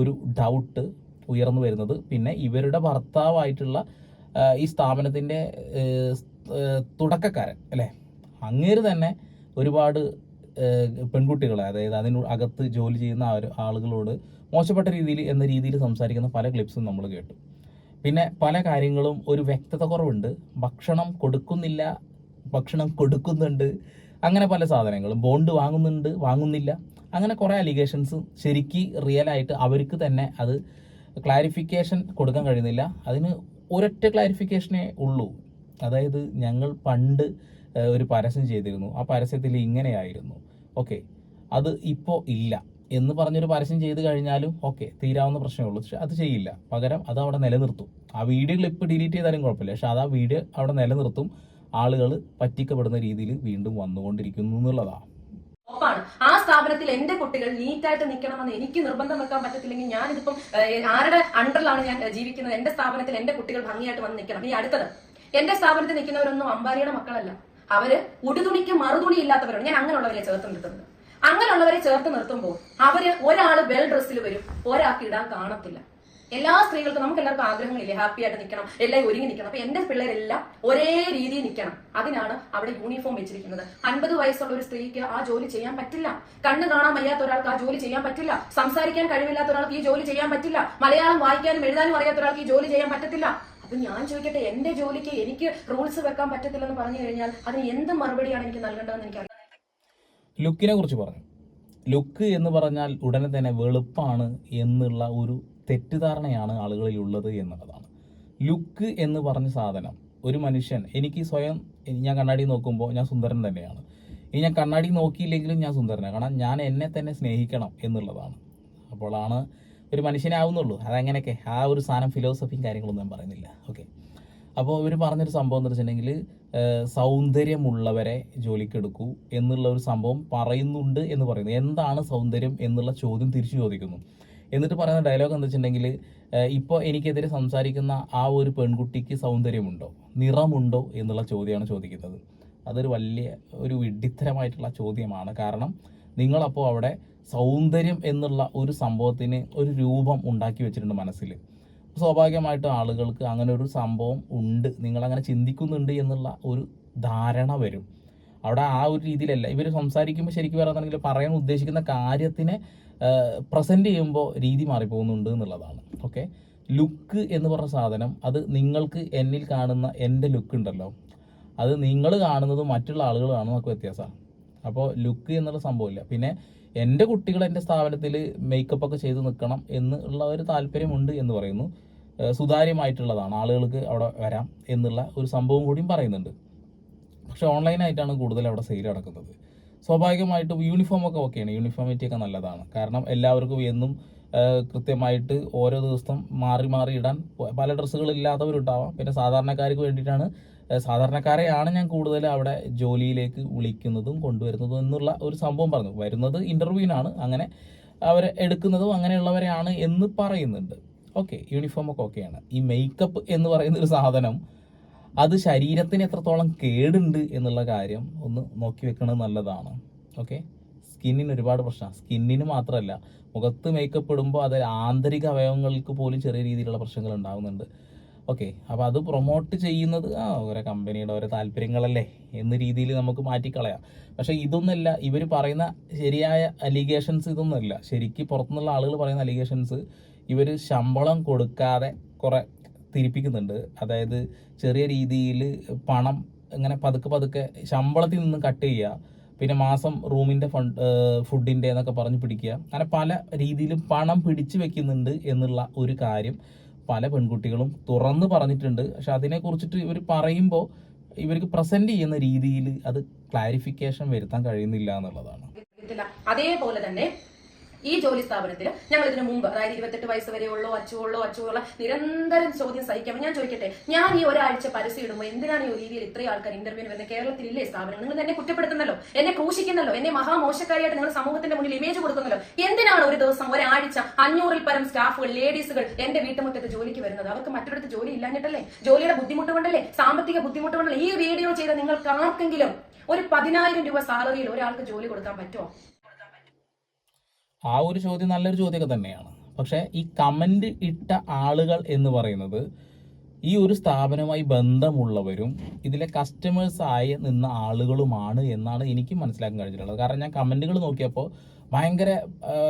[SPEAKER 3] ഒരു ഡൗട്ട് ഉയർന്നു വരുന്നത്. പിന്നെ ഇവരുടെ ഭർത്താവായിട്ടുള്ള ഈ സ്ഥാപനത്തിന്റെ തുടക്കക്കാരൻ അല്ലേ? അങ്ങേര് തന്നെ ഒരുപാട് പെൺകുട്ടികളെ അതായത് അതിന് അകത്ത് ജോലി ചെയ്യുന്ന ആ ആളുകളോട് മോശപ്പെട്ട രീതിയിൽ എന്ന രീതിയിൽ സംസാരിക്കുന്ന പല ക്ലിപ്സും നമ്മൾ കേട്ടു. പിന്നെ പല കാര്യങ്ങളും ഒരു വ്യക്തത കുറവുണ്ട്. ഭക്ഷണം കൊടുക്കുന്നില്ല ഭക്ഷണം കൊടുക്കുന്നുണ്ട് അങ്ങനെ പല സാധനങ്ങളും. ബോണ്ട് വാങ്ങുന്നുണ്ട് വാങ്ങുന്നില്ല. അങ്ങനെ കുറേ അലിഗേഷൻസ് ശരിക്ക് റിയൽ ആയിട്ട് അവർക്ക് തന്നെ അത് ക്ലാരിഫിക്കേഷൻ കൊടുക്കാൻ കഴിയുന്നില്ല. അതിന് ഒരൊറ്റ ക്ലാരിഫിക്കേഷനേ ഉള്ളൂ. അതായത് ഞങ്ങൾ പണ്ട് ഒരു പരസ്യം ചെയ്തിരുന്നു. ആ പരസ്യത്തിൽ ഇങ്ങനെയായിരുന്നു. ഓക്കെ. അത് ഇപ്പോൾ ഇല്ല. എന്ന് പറഞ്ഞൊരു പരസ്യം ചെയ്ത് കഴിഞ്ഞാലും ഓക്കെ തീരാവുന്ന പ്രശ്നമേ ഉള്ളൂ. പക്ഷെ അത് ചെയ്യില്ല. പകരം അത് അവിടെ നിലനിർത്തും. ആ വീഡിയോ ക്ലിപ്പ് ഡിലീറ്റ് ചെയ്താലും കുഴപ്പമില്ല. പക്ഷെ അത് ആ വീഡിയോ അവിടെ നിലനിർത്തും. ആളുകൾ പറ്റിക്കപ്പെടുന്ന രീതിയിൽ വീണ്ടും വന്നുകൊണ്ടിരിക്കുന്നു എന്നുള്ളതാണ്.
[SPEAKER 4] ആ സ്ഥാപനത്തിൽ എന്റെ കുട്ടികൾ നീറ്റായിട്ട് നിൽക്കണമെന്ന് എനിക്ക് നിർബന്ധം വെക്കാൻ പറ്റത്തില്ലെങ്കിൽ ഏഹ്, ആരുടെ അണ്ടറിലാണ് ഞാൻ ജീവിക്കുന്നത്? എന്റെ സ്ഥാപനത്തിൽ എന്റെ കുട്ടികൾ ഭംഗിയായിട്ട് വന്ന് നിൽക്കണം. ഈ അടുത്തത് എന്റെ സ്ഥാപനത്തിൽ നിൽക്കുന്നവരൊന്നും അമ്പാരിയുടെ മക്കളല്ല. അവർ ഉടുതുണിക്ക് മറുതുണി ഇല്ലാത്തവരാണ്. ഞാൻ അങ്ങനെയുള്ളവരെ ചേർത്ത് നിർത്തുന്നത്. അങ്ങനെയുള്ളവരെ ചേർത്ത് നിർത്തുമ്പോൾ അവർ ഒരാൾ വെൽ ഡ്രസ്സിൽ വരും ഒരാൾക്ക് ഇടാൻ കാണത്തില്ല. എല്ലാ സ്ത്രീകൾക്കും നമുക്ക് എല്ലാവർക്കും ആഗ്രഹങ്ങളില്ലേ? ഹാപ്പി ആയിട്ട് നിൽക്കണം. എല്ലാം ഒരുങ്ങി നിൽക്കണം. അപ്പൊ എന്റെ പിള്ളേരെല്ലാം ഒരേ രീതിയിൽ നിൽക്കണം. അതിനാണ് അവിടെ യൂണിഫോം വെച്ചിരിക്കുന്നത്. അൻപത് വയസ്സുള്ള ഒരു സ്ത്രീക്ക് ആ ജോലി ചെയ്യാൻ പറ്റില്ല. കണ്ണ് കാണാൻ വയ്യാത്ത ഒരാൾക്ക് ആ ജോലി ചെയ്യാൻ പറ്റില്ല. സംസാരിക്കാൻ കഴിവില്ലാത്ത ഒരാൾക്ക് ഈ ജോലി ചെയ്യാൻ പറ്റില്ല. മലയാളം വായിക്കാനും എഴുതാനും അറിയാത്ത ഒരാൾക്ക് ഈ ജോലി ചെയ്യാൻ പറ്റത്തില്ല. അപ്പൊ ഞാൻ ചോദിക്കട്ടെ എന്റെ ജോലിക്ക് എനിക്ക് റൂൾസ് വെക്കാൻ പറ്റത്തില്ലെന്ന് പറഞ്ഞു കഴിഞ്ഞാൽ അതിന് എന്ത് മറുപടിയാണ് എനിക്ക് നൽകേണ്ടതെന്ന് എനിക്ക്
[SPEAKER 3] ലുക്കിനെ കുറിച്ച് പറഞ്ഞു. ലുക്ക് എന്ന് പറഞ്ഞാൽ ഉടനെ തന്നെ വെളുപ്പാണ് എന്നുള്ള ഒരു തെറ്റിദ്ധാരണയാണ് ആളുകളിൽ ഉള്ളത് എന്നുള്ളതാണ്. ലുക്ക് എന്ന് പറഞ്ഞ സാധനം ഒരു മനുഷ്യൻ എനിക്ക് സ്വയം ഞാൻ കണ്ണാടി നോക്കുമ്പോൾ ഞാൻ സുന്ദരൻ തന്നെയാണ്. ഇനി ഞാൻ കണ്ണാടി നോക്കിയില്ലെങ്കിലും ഞാൻ സുന്ദരനാണ് കാരണം ഞാൻ എന്നെ തന്നെ സ്നേഹിക്കണം എന്നുള്ളതാണ്. അപ്പോഴാണ് ഒരു മനുഷ്യനാവുന്നുള്ളൂ അതങ്ങനെയൊക്കെ? ആ ഒരു സാധനം ഫിലോസഫിയും കാര്യങ്ങളൊന്നും ഞാൻ പറയുന്നില്ല. ഓക്കെ അപ്പോൾ ഇവർ പറഞ്ഞൊരു സംഭവം എന്ന് വെച്ചിട്ടുണ്ടെങ്കിൽ സൗന്ദര്യമുള്ളവരെ ജോലിക്കെടുക്കൂ എന്നുള്ള ഒരു സംഭവം പറയുന്നുണ്ട് എന്ന് പറയുന്നു. എന്താണ് സൗന്ദര്യം എന്നുള്ള ചോദ്യം തിരിച്ചു ചോദിക്കുന്നു. എന്നിട്ട് പറയുന്ന ഡയലോഗ് എന്താ വെച്ചിട്ടുണ്ടെങ്കിൽ ഇപ്പോൾ എനിക്കെതിരെ സംസാരിക്കുന്ന ആ ഒരു പെൺകുട്ടിക്ക് സൗന്ദര്യമുണ്ടോ? നിറമുണ്ടോ? എന്നുള്ള ചോദ്യമാണ് ചോദിക്കുന്നത്. അതൊരു വലിയ ഒരു വിഡിത്തരമായിട്ടുള്ള ചോദ്യമാണ്. കാരണം നിങ്ങളപ്പോൾ അവിടെ സൗന്ദര്യം എന്നുള്ള ഒരു സംഭവത്തിന് ഒരു രൂപം ഉണ്ടാക്കി വെച്ചിട്ടുണ്ട് മനസ്സിൽ സ്വാഭാവികമായിട്ടും ആളുകൾക്ക് അങ്ങനെ ഒരു സംഭവം ഉണ്ട്. നിങ്ങളങ്ങനെ ചിന്തിക്കുന്നുണ്ട് എന്നുള്ള ഒരു ധാരണ വരും. അവിടെ ആ ഒരു രീതിയിലല്ല. ഇവർ സംസാരിക്കുമ്പോൾ ശരിക്കും പറയുകയാണെങ്കിൽ പറയാൻ ഉദ്ദേശിക്കുന്ന കാര്യത്തിനെ പ്രസന്റ് ചെയ്യുമ്പോൾ രീതി മാറിപ്പോകുന്നുണ്ട് എന്നുള്ളതാണ്. ഓക്കെ ലുക്ക് എന്ന് പറഞ്ഞ സാധനം അത് നിങ്ങൾക്ക് എന്നിൽ കാണുന്ന എന്റെ ലുക്ക് ഉണ്ടല്ലോ. അത് നിങ്ങൾ കാണുന്നതും മറ്റുള്ള ആളുകൾ കാണുന്നതൊക്കെ വ്യത്യാസമാണ് അപ്പോൾ ലുക്ക് എന്നുള്ള സംഭവമില്ല പിന്നെ എന്റെ കുട്ടികൾ എന്റെ സ്ഥാപനത്തിൽ മേക്കപ്പ് ഒക്കെ ചെയ്ത് നിൽക്കണം എന്നുള്ള ഒരു താല്പര്യമുണ്ട് എന്ന് പറയുന്നു. സുതാര്യമായിട്ടുള്ളതാണ്. ആളുകൾക്ക് അവിടെ വരാം എന്നുള്ള ഒരു സംഭവം കൂടിയും പറയുന്നുണ്ട്. പക്ഷേ ഓൺലൈനായിട്ടാണ് കൂടുതൽ അവിടെ സെയിൽ നടക്കുന്നത്. സ്വാഭാവികമായിട്ടും യൂണിഫോം ഒക്കെ ഓക്കെയാണ് യൂണിഫോമിറ്റി ഒക്കെ നല്ലതാണ്. കാരണം എല്ലാവർക്കും എന്നും കൃത്യമായിട്ട് ഓരോ ദിവസം മാറി മാറി ഇടാൻ പല ഡ്രസ്സുകൾ ഇല്ലാത്തവരുണ്ടാവാം. പിന്നെ സാധാരണക്കാർക്ക് വേണ്ടിയിട്ടാണ് സാധാരണക്കാരെയാണ് ഞാൻ കൂടുതൽ അവിടെ ജോലിയിലേക്ക് വിളിക്കുന്നതും കൊണ്ടുവരുന്നതും എന്നുള്ള ഒരു സംഭവം പറഞ്ഞു. വരുന്നത് ഇന്റർവ്യൂവിനാണ് അങ്ങനെ അവരെ എടുക്കുന്നതും അങ്ങനെയുള്ളവരെയാണ് എന്ന് പറയുന്നുണ്ട്. ഓക്കെ യൂണിഫോം ഒക്കെ ഓക്കെയാണ് ഈ മേക്കപ്പ് എന്ന് പറയുന്ന ഒരു സാധനം അത് ശരീരത്തിന് എത്രത്തോളം കേടുണ്ട് എന്നുള്ള കാര്യം ഒന്ന് നോക്കി വെക്കുന്നത് നല്ലതാണ്. ഓക്കെ സ്കിന്നിന് ഒരുപാട് പ്രശ്നമാണ് സ്കിന്നിന് മാത്രമല്ല മുഖത്ത് മേക്കപ്പ് ഇടുമ്പോൾ അത് ആന്തരിക അവയവങ്ങൾക്ക് പോലും ചെറിയ രീതിയിലുള്ള പ്രശ്നങ്ങൾ ഉണ്ടാകുന്നുണ്ട് ഓക്കെ അപ്പോൾ അത് പ്രൊമോട്ട് ചെയ്യുന്നത് ആ ഓരോ കമ്പനിയുടെ ഓരോ താല്പര്യങ്ങളല്ലേ എന്ന രീതിയിൽ നമുക്ക് മാറ്റിക്കളയാം. പക്ഷേ ഇതൊന്നുമല്ല ഇവർ പറയുന്ന ശരിയായ അലിഗേഷൻസ് ഇതൊന്നുമല്ല ശരിക്കും പുറത്തുനിന്നുള്ള ആളുകൾ പറയുന്ന അലിഗേഷൻസ് ഇവർ ശമ്പളം കൊടുക്കാതെ കുറേ തിരിപ്പിക്കുന്നുണ്ട്. അതായത് ചെറിയ രീതിയിൽ പണം ഇങ്ങനെ പതുക്കെ പതുക്കെ ശമ്പളത്തിൽ നിന്ന് കട്ട് ചെയ്യുക. പിന്നെ മാസം റൂമിന്റെ ഫണ്ട് ഫുഡിന്റെ എന്നൊക്കെ പറഞ്ഞ് പിടിക്കുക. അങ്ങനെ പല രീതിയിലും പണം പിടിച്ചു വെക്കുന്നുണ്ട് എന്നുള്ള ഒരു കാര്യം പല പെൺകുട്ടികളും തുറന്ന് പറഞ്ഞിട്ടുണ്ട്. പക്ഷെ അതിനെക്കുറിച്ചിട്ട് ഇവർ പറയുമ്പോൾ ഇവർക്ക് പ്രസന്റ് ചെയ്യുന്ന രീതിയിൽ അത് ക്ലാരിഫിക്കേഷൻ വരുത്താൻ കഴിയുന്നില്ല എന്നുള്ളതാണ്.
[SPEAKER 4] അതേപോലെ തന്നെ ഈ ജോലി സ്ഥാപനത്തിൽ ഞങ്ങൾ ഇതിനു മുമ്പ് അതായത് ഇരുപത്തെട്ട് വയസ്സ് വരെയുള്ളോ അച്ചുള്ളോ അച്ചുള്ള നിരന്തരം ചോദ്യം സഹിക്കാം ഞാൻ ചോദിക്കട്ടെ ഞാൻ ഈ ഒരാഴ്ച പരസ്യം ഇടുമ്പോൾ എന്തിനാണ് ഈ രീതിയിൽ ഇത്രയും ആൾക്കാർ ഇന്റർവ്യൂവിന് വരുന്നത് കേരളത്തിൽ ഇല്ലേ സ്ഥാപനം? നിങ്ങൾ എന്നെ കുറ്റപ്പെടുത്തുന്നല്ലോ എന്നെ ക്രൂശിക്കുന്നല്ലോ എന്നെ മഹാമോശക്കാരിയായിട്ട് നിങ്ങൾ സമൂഹത്തിന്റെ മുന്നിൽ ഇമേജ് കൊടുക്കുന്നല്ലോ. എന്തിനാണ് ഒരു ദിവസം ഒരാഴ്ച അഞ്ഞൂറിൽ പരം സ്റ്റാഫുകൾ ലേഡീസുകൾ എന്റെ വീട്ടുമുറ്റത്ത് ജോലിക്ക് വരുന്നത്? അവർക്ക് മറ്റൊരിടത്ത് ജോലി ഇല്ലാഞ്ഞിട്ടല്ലേ? ജോലിയുടെ ബുദ്ധിമുട്ട് കൊണ്ടല്ലേ സാമ്പത്തിക ബുദ്ധിമുട്ട് കൊണ്ടല്ലേ ഈ വീഡിയോ ചെയ്ത നിങ്ങൾക്ക് ആർക്കെങ്കിലും ഒരു പതിനായിരം രൂപ സാലറിയിൽ ഒരാൾക്ക് ജോലി കൊടുക്കാൻ പറ്റുമോ
[SPEAKER 3] ആ ഒരു ചോദ്യം നല്ലൊരു ചോദ്യമൊക്കെ തന്നെയാണ്. പക്ഷേ ഈ കമന്റ് ഇട്ട ആളുകൾ എന്ന് പറയുന്നത് ഈ ഒരു സ്ഥാപനവുമായി ബന്ധമുള്ളവരും ഇതിലെ കസ്റ്റമേഴ്സ് ആയി നിന്ന ആളുകളുമാണ് എന്നാണ് എനിക്ക് മനസ്സിലാക്കാൻ കഴിഞ്ഞിട്ടുള്ളത്. കാരണം ഞാൻ കമന്റുകൾ നോക്കിയപ്പോൾ ഭയങ്കര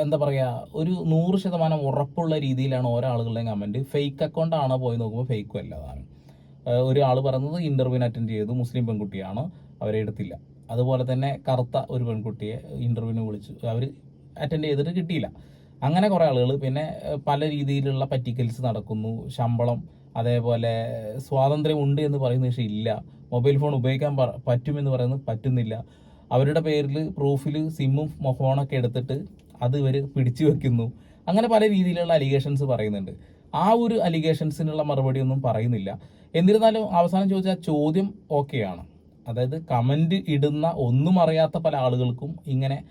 [SPEAKER 3] എന്താ പറയുക ഒരു നൂറ് ശതമാനം ഉറപ്പുള്ള രീതിയിലാണ് ഓരോ ആളുകളുടെയും കമന്റ് ഫേക്ക് അക്കൗണ്ട് ആണോ പോയി നോക്കുമ്പോൾ ഫേക്കും അല്ലതാണ് ഒരാൾ പറയുന്നത് ഇന്റർവ്യൂവിന് അറ്റൻഡ് ചെയ്തു മുസ്ലിം പെൺകുട്ടിയാണ് അവരെ എടുത്തില്ല. അതുപോലെ തന്നെ കറുത്ത ഒരു പെൺകുട്ടിയെ ഇന്റർവ്യൂവിന് വിളിച്ചു. അവർ അറ്റൻഡ് ചെയ്തിട്ട് കിട്ടിയില്ല. അങ്ങനെ കുറേ ആളുകൾ പിന്നെ പല രീതിയിലുള്ള പറ്റിക്കൽസ് നടക്കുന്നു. ശമ്പളം അതേപോലെ സ്വാതന്ത്ര്യം ഉണ്ട് എന്ന് പറയുന്ന പക്ഷേ ഇല്ല. മൊബൈൽ ഫോൺ ഉപയോഗിക്കാൻ പറ്റുമെന്ന് പറയുന്നത് പറ്റുന്നില്ല. അവരുടെ പേരിൽ പ്രൂഫിൽ സിമ്മും ഫോണൊക്കെ എടുത്തിട്ട് അത് ഇവർ പിടിച്ചു വെക്കുന്നു. അങ്ങനെ പല രീതിയിലുള്ള അലിഗേഷൻസ് പറയുന്നുണ്ട്. ആ ഒരു അലിഗേഷൻസിനുള്ള മറുപടി ഒന്നും പറയുന്നില്ല. എന്നിരുന്നാലും അവസാനം ചോദിച്ച ആ ചോദ്യം ഓക്കെയാണ്. അതായത് കമന്റ് ഇടുന്ന ഒന്നും അറിയാത്ത പല ആളുകൾക്കും ഇങ്ങനെ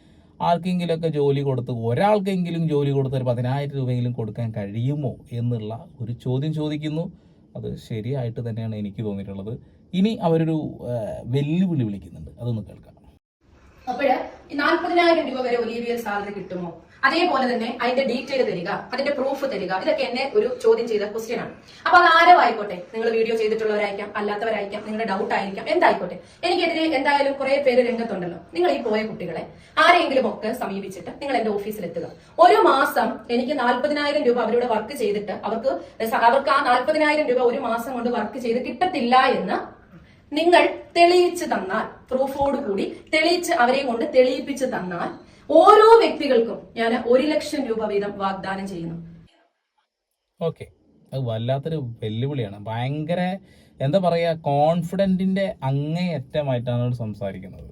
[SPEAKER 3] ആർക്കെങ്കിലുമൊക്കെ ജോലി കൊടുത്ത് ഒരാൾക്കെങ്കിലും ജോലി കൊടുത്ത് ഒരു പതിനായിരം രൂപയെങ്കിലും കൊടുക്കാൻ കഴിയുമോ എന്നുള്ള ഒരു ചോദ്യം ചോദിക്കുന്നു. അത് ശരിയായിട്ട് തന്നെയാണ് എനിക്ക് തോന്നിയിട്ടുള്ളത്. ഇനി അവരൊരു വെല്ലുവിളി വിളിക്കുന്നുണ്ട്. അതൊന്ന് കേൾക്കാം.
[SPEAKER 4] അപ്പോഴ് നാൽപ്പതിനായിരം രൂപ വരെ ഒലീവിയൽ സാലറി കിട്ടുമോ? അതേപോലെ തന്നെ അതിന്റെ ഡീറ്റെയിൽ തരിക അതിന്റെ പ്രൂഫ് തരിക ഇതൊക്കെ എന്നെ ഒരു ചോദ്യം ചെയ്ത ക്വസ്റ്റ്യൻ ആണ്. അപ്പൊ അത് ആരോ ആയിക്കോട്ടെ നിങ്ങൾ വീഡിയോ ചെയ്തിട്ടുള്ളവരായിരിക്കാം അല്ലാത്തവരായിരിക്കാം നിങ്ങളുടെ ഡൗട്ട് ആയിരിക്കാം എന്തായിക്കോട്ടെ? എനിക്കെതിരെ എന്തായാലും കുറെ പേര് രംഗത്തുണ്ടല്ലോ. നിങ്ങൾ ഈ പോയ കുട്ടികളെ ആരെങ്കിലും ഒക്കെ സമീപിച്ചിട്ട് നിങ്ങൾ എന്റെ ഓഫീസിലെത്തുക. ഒരു മാസം എനിക്ക് നാൽപ്പതിനായിരം രൂപ അവരോട് വർക്ക് ചെയ്തിട്ട് അവർക്ക് അവർക്ക് ആ നാൽപ്പതിനായിരം രൂപ ഒരു മാസം കൊണ്ട് വർക്ക് ചെയ്ത് കിട്ടത്തില്ല എന്ന് നിങ്ങൾ തെളിയിച്ചു തന്നാൽ പ്രൂഫോട് കൂടി തെളിയിച്ച് അവരെ കൊണ്ട് തെളിയിപ്പിച്ചു തന്നാൽ ഓരോ വ്യക്തികൾക്കും ഞാൻ ഒരു ലക്ഷം രൂപ വീതം വാഗ്ദാനം ചെയ്യുന്നു.
[SPEAKER 3] ഓക്കെ. അത് വല്ലാത്തൊരു വെല്ലുവിളിയാണ്. ഭയങ്കര എന്താ പറയുക കോൺഫിഡന്റിന്റെ അങ്ങേയറ്റമായിട്ടാണ് അവർ സംസാരിക്കുന്നത്.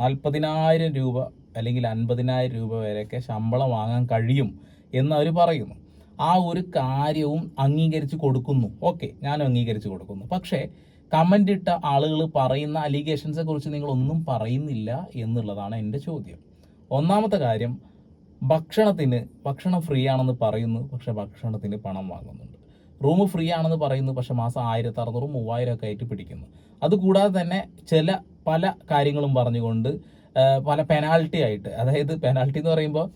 [SPEAKER 3] നാൽപ്പതിനായിരം രൂപ അല്ലെങ്കിൽ അൻപതിനായിരം രൂപ വരെയൊക്കെ ശമ്പളം വാങ്ങാൻ കഴിയും എന്ന് അവർ പറയുന്നു. ആ ഒരു കാര്യവും അംഗീകരിച്ച് കൊടുക്കുന്നു. ഓക്കെ ഞാനും അംഗീകരിച്ച് കൊടുക്കുന്നു. പക്ഷേ കമന്റ് ഇട്ട ആളുകൾ പറയുന്ന അലിഗേഷൻസെ കുറിച്ച് നിങ്ങളൊന്നും പറയുന്നില്ല എന്നുള്ളതാണ് എന്റെ ചോദ്യം. ഒന്നാമത്തെ കാര്യം ഭക്ഷണത്തിന് ഭക്ഷണം ഫ്രീ ആണെന്ന് പറയുന്നു പക്ഷെ ഭക്ഷണത്തിന് പണം വാങ്ങുന്നുണ്ട്. റൂം ഫ്രീ ആണെന്ന് പറയുന്നു പക്ഷെ മാസം ആയിരത്തി അറുന്നൂറും മൂവായിരം ഒക്കെ ആയിട്ട് പിടിക്കുന്നു. അതുകൂടാതെ തന്നെ ചില പല കാര്യങ്ങളും പറഞ്ഞുകൊണ്ട് പല പെനാൾട്ടി ആയിട്ട് അതായത് പെനാൾട്ടി എന്ന് പറയുമ്പോൾ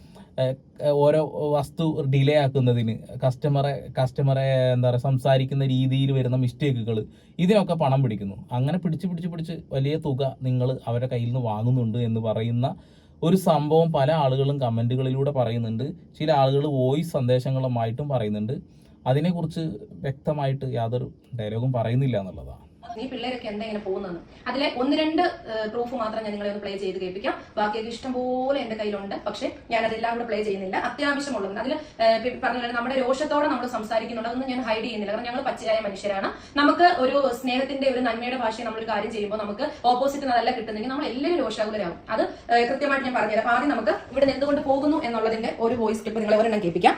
[SPEAKER 3] ഓരോ വസ്തു ഡിലേ ആക്കുന്നതിന് കസ്റ്റമറെ കസ്റ്റമറെ എന്താ പറയുക സംസാരിക്കുന്ന രീതിയിൽ വരുന്ന മിസ്റ്റേക്കുകൾ ഇതിനൊക്കെ പണം പിടിക്കുന്നു. അങ്ങനെ പിടിച്ച് പിടിച്ച് പിടിച്ച് വലിയ തുക നിങ്ങൾ അവരുടെ കയ്യിൽ നിന്ന് വാങ്ങുന്നുണ്ട് എന്ന് പറയുന്ന ഒരു സംഭവം പല ആളുകളും കമന്റുകളിലൂടെ പറയുന്നുണ്ട്. ചില ആളുകൾ വോയിസ് സന്ദേശങ്ങളുമായിട്ടും പറയുന്നുണ്ട്. അതിനെക്കുറിച്ച് വ്യക്തമായിട്ട് യാതൊരു ഡയലോഗും പറയുന്നില്ല എന്നുള്ളതാണ്.
[SPEAKER 4] ഈ പിള്ളേരൊക്കെ എന്താ ഇങ്ങനെ പോകുന്നത് അതിലെ ഒന്ന് രണ്ട് പ്രൂഫ് മാത്രം ഞാൻ നിങ്ങളെ ഒന്ന് പ്ലേ ചെയ്ത് കേൾപ്പിക്കാം. ബാക്കിയൊക്കെ ഇഷ്ടംപോലെ എന്റെ കയ്യിലുണ്ട്. പക്ഷെ ഞാൻ അതെല്ലാം കൂടെ പ്ലേ ചെയ്യുന്നില്ല. അത്യാവശ്യമുള്ളത് അതിൽ പറഞ്ഞ നമ്മുടെ രോഷത്തോടെ നമ്മൾ സംസാരിക്കുന്നുണ്ട്. അതൊന്നും ഞാൻ ഹൈഡ് ചെയ്യുന്നില്ല. കാരണം ഞങ്ങൾ പച്ചയായ മനുഷ്യരാണ്. നമുക്ക് ഒരു സ്നേഹത്തിന്റെ ഒരു നന്മയുടെ ഭാഷയെ നമ്മൾ ഒരു കാര്യം ചെയ്യുമ്പോൾ നമുക്ക് ഓപ്പോസിറ്റ് നല്ല കിട്ടുന്നെങ്കിൽ നമ്മൾ എല്ലാവരും രോഷാകുലരാകും അത് കൃത്യമായിട്ട് ഞാൻ പറഞ്ഞുതരാം. ആദ്യം നമുക്ക് ഇവിടെ എന്തുകൊണ്ട് പോകുന്നു എന്നുള്ളതിന്റെ ഒരു വോയിസ് ക്ലിപ്പ് നിങ്ങളെ ഒരെണ്ണം കേൾപ്പിക്കാം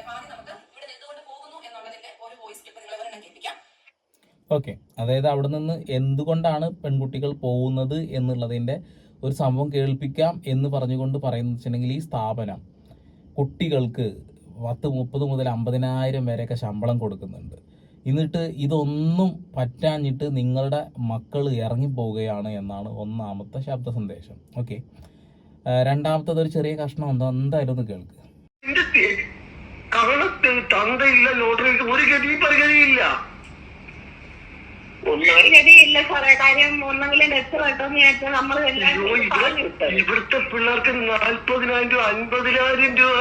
[SPEAKER 4] അപ്പൊ ആദ്യം നമുക്ക് ഇവിടെ നിന്ന് എന്തുകൊണ്ട് പോകുന്നു എന്നുള്ളതിന്റെ ഒരു വോയിസ് ക്ലിപ്പ് നിങ്ങളെ ഒരെണ്ണം കേൾപ്പിക്കാം
[SPEAKER 3] ഓക്കെ. അതായത് അവിടെ നിന്ന് എന്തുകൊണ്ടാണ് പെൺകുട്ടികൾ പോകുന്നത് എന്നുള്ളതിന്റെ ഒരു സംഭവം കേൾപ്പിക്കാം എന്ന് പറഞ്ഞുകൊണ്ട് പറയുന്നത് വെച്ചിട്ടുണ്ടെങ്കിൽ ഈ സ്ഥാപനം കുട്ടികൾക്ക് പത്ത് മുപ്പത് മുതൽ അമ്പതിനായിരം വരെയൊക്കെ ശമ്പളം കൊടുക്കുന്നുണ്ട്. എന്നിട്ട് ഇതൊന്നും പറ്റാഞ്ഞിട്ട് നിങ്ങളുടെ മക്കൾ ഇറങ്ങിപ്പോവുകയാണ് എന്നാണ് ഒന്നാമത്തെ ശബ്ദ സന്ദേശം. ഓക്കെ. രണ്ടാമത്തത് ഒരു ചെറിയ കഷ്ണം എന്താ എന്തായാലും ഒന്ന് കേൾക്ക്.
[SPEAKER 5] തന്തയില്ല ലോട്ടറിക്ക് ഒരു ഗതിയും ഇവിടുത്തെ പിള്ളേർക്ക് നാൽപ്പതിനായിരം രൂപ അൻപതിനായിരം രൂപ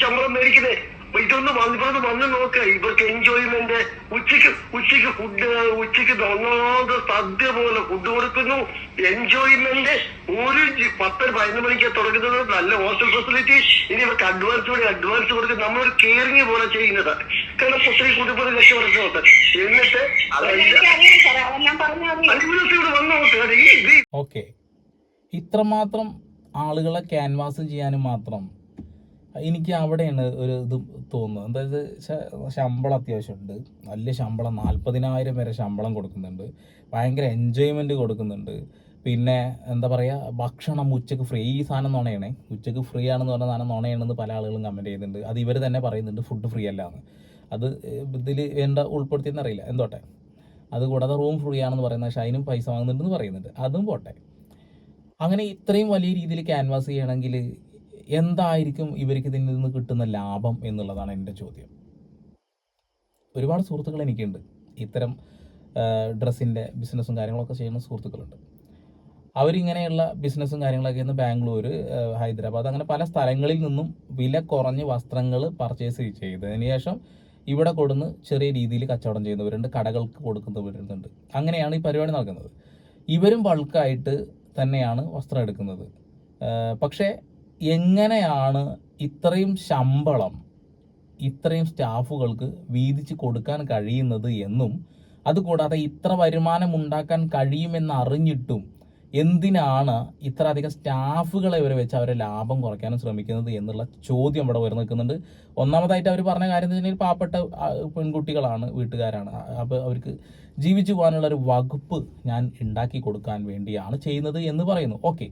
[SPEAKER 5] ശമ്പളം മേടിക്കുന്നേ. ഇതൊന്ന് വന്ന് ഇവരൊന്ന് വന്ന് നോക്ക. ഇവർക്ക് എൻജോയ്മെന്റ് ഉച്ചയ്ക്ക് ഉച്ചയ്ക്ക് ഫുഡ് ഉച്ചയ്ക്ക് ഒന്നാമത് സദ്യ പോലെ ഫുഡ് കൊടുക്കുന്നു. എൻജോയ്മെന്റ് ഒരു പത്ത് പത്തര പതിനൊന്ന് മണിക്ക് തുടങ്ങുന്നത്. നല്ല ഹോസ്റ്റൽ ഫെസിലിറ്റി ഇനി ഇവർക്ക് അഡ്വാൻസ് കൂടി അഡ്വാൻസ് കൊടുക്കും നമ്മളൊരു കെയറിങ് പോലെ ചെയ്യുന്നത്. കാരണം ഒത്തിരി കുടുംബം രക്ഷപ്പെടുത്തുന്നുണ്ട്. എന്നിട്ട് ഇവിടെ വന്ന്
[SPEAKER 3] ഓക്കെ ഇത്രമാത്രം ആളുകളെ ക്യാൻവാസ് ചെയ്യാനും മാത്രം എനിക്ക് അവിടെയാണ് ഒരു ഇത് തോന്നുന്നത്. അതായത് ശമ്പളം അത്യാവശ്യമുണ്ട്. വലിയ ശമ്പളം നാൽപ്പതിനായിരം വരെ ശമ്പളം കൊടുക്കുന്നുണ്ട്. ഭയങ്കര എൻജോയ്മെന്റ് കൊടുക്കുന്നുണ്ട്. പിന്നെ എന്താ പറയുക ഭക്ഷണം ഉച്ചയ്ക്ക് ഫ്രീ ഈ സാധനം നുണയണേ. ഉച്ചയ്ക്ക് ഫ്രീ ആണെന്ന് പറഞ്ഞ സാധനം നുണയാണെന്ന് പല ആളുകളും കമന്റ് ചെയ്യുന്നുണ്ട്. അത് ഇവർ തന്നെ പറയുന്നുണ്ട് ഫുഡ് ഫ്രീ അല്ല എന്ന് അത് ഇതിൽ എന്താ ഉൾപ്പെടുത്തിയെന്ന് അറിയില്ല. എന്തോട്ടെ? അതുകൂടാതെ റൂം ഫ്രീ ആണെന്ന് പറയുന്നത് പക്ഷേ അതിനും പൈസ വാങ്ങുന്നുണ്ടെന്ന് പറയുന്നുണ്ട്. അതും പോട്ടെ. അങ്ങനെ ഇത്രയും വലിയ രീതിയിൽ ക്യാൻവാസ് ചെയ്യണമെങ്കിൽ എന്തായിരിക്കും ഇവർക്ക് ഇതിൽ നിന്ന് കിട്ടുന്ന ലാഭം എന്നുള്ളതാണ് എന്റെ ചോദ്യം. ഒരുപാട് സുഹൃത്തുക്കൾ എനിക്കുണ്ട്. ഇത്തരം ഡ്രസ്സിന്റെ ബിസിനസ്സും കാര്യങ്ങളൊക്കെ ചെയ്യുന്ന സുഹൃത്തുക്കളുണ്ട്. അവരിങ്ങനെയുള്ള ബിസിനസ്സും കാര്യങ്ങളൊക്കെ ഇന്ന് ബാംഗ്ലൂർ ഹൈദരാബാദ് അങ്ങനെ പല സ്ഥലങ്ങളിൽ നിന്നും വില കുറഞ്ഞ് വസ്ത്രങ്ങൾ പർച്ചേസ് ചെയ്തതിന് ശേഷം ഇവിടെ കൊടുന്ന് ചെറിയ രീതിയിൽ കച്ചവടം ചെയ്യുന്നവരുണ്ട് കടകൾക്ക് കൊടുക്കുന്നവരുണ്ട്. അങ്ങനെയാണ് ഈ പരിപാടി നടക്കുന്നത്. ഇവരും ബൾക്കായിട്ട് തന്നെയാണ് വസ്ത്രം എടുക്കുന്നത്. പക്ഷേ എങ്ങനെയാണ് ഇത്രയും ശമ്പളം ഇത്രയും സ്റ്റാഫുകൾക്ക് വീതിച്ച് കൊടുക്കാൻ കഴിയുന്നത് എന്നും അതുകൂടാതെ ഇത്ര വരുമാനം ഉണ്ടാക്കാൻ കഴിയുമെന്ന് അറിഞ്ഞിട്ടും എന്തിനാണ് ഇത്ര അധികം സ്റ്റാഫുകളെ ഇവരെ വെച്ച് അവരെ ലാഭം കുറയ്ക്കാനും ശ്രമിക്കുന്നത് എന്നുള്ള ചോദ്യം ഇവിടെ ഉയർന്നു നിൽക്കുന്നുണ്ട്. ഒന്നാമതായിട്ട് അവർ പറഞ്ഞ കാര്യം എന്ന് വെച്ചാൽ പാവപ്പെട്ട പെൺകുട്ടികളാണ് വീട്ടുകാരാണ്. അപ്പോൾ അവർക്ക് ജീവിച്ചു പോകാനുള്ള ഒരു വകുപ്പ് ഞാൻ ഉണ്ടാക്കി കൊടുക്കാൻ വേണ്ടിയാണ് ചെയ്യുന്നത് എന്ന് പറയുന്നു. ഓക്കെ.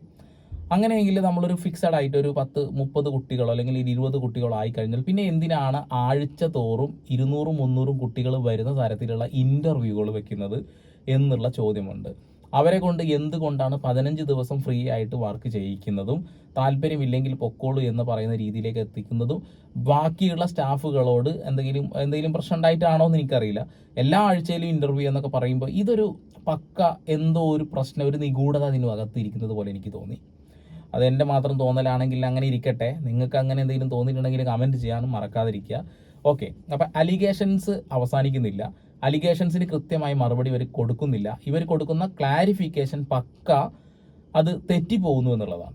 [SPEAKER 3] അങ്ങനെയെങ്കിൽ നമ്മളൊരു ഫിക്സഡ് ആയിട്ട് ഒരു പത്ത് മുപ്പത് കുട്ടികളോ അല്ലെങ്കിൽ ഇരുപത് കുട്ടികളോ ആയി കഴിഞ്ഞാൽ പിന്നെ എന്തിനാണ് ആഴ്ച തോറും ഇരുന്നൂറും മുന്നൂറും കുട്ടികൾ വരുന്ന തരത്തിലുള്ള ഇന്റർവ്യൂകൾ വെക്കുന്നത് എന്നുള്ള ചോദ്യമുണ്ട്. അവരെ കൊണ്ട് എന്തുകൊണ്ടാണ് പതിനഞ്ച് ദിവസം ഫ്രീ ആയിട്ട് വർക്ക് ചെയ്യിക്കുന്നതും താല്പര്യമില്ലെങ്കിൽ പൊക്കോളൂ എന്ന് പറയുന്ന രീതിയിലേക്ക് എത്തിക്കുന്നതും ബാക്കിയുള്ള സ്റ്റാഫുകളോട് എന്തെങ്കിലും എന്തെങ്കിലും പ്രശ്നം ഉണ്ടായിട്ടാണോ എന്ന് എനിക്കറിയില്ല. എല്ലാ ആഴ്ചയിലും ഇന്റർവ്യൂ എന്നൊക്കെ പറയുമ്പോൾ ഇതൊരു പക്ക എന്തോ ഒരു പ്രശ്നം ഒരു നിഗൂഢത അതിന് അകത്തിരിക്കുന്നത് പോലെ എനിക്ക് തോന്നി. അതെന്റെ മാത്രം തോന്നലാണെങ്കിൽ അങ്ങനെ ഇരിക്കട്ടെ. നിങ്ങൾക്ക് അങ്ങനെ എന്തെങ്കിലും തോന്നിയിട്ടുണ്ടെങ്കിൽ കമന്റ് ചെയ്യാനും മറക്കാതിരിക്കുക. ഓക്കെ അപ്പം അലിഗേഷൻസ് അവസാനിക്കുന്നില്ല. അലിഗേഷൻസിന് കൃത്യമായി മറുപടി ഇവർ കൊടുക്കുന്നില്ല. ഇവർ കൊടുക്കുന്ന ക്ലാരിഫിക്കേഷൻ പക്ക അത് തെറ്റിപ്പോകുന്നു എന്നുള്ളതാണ്.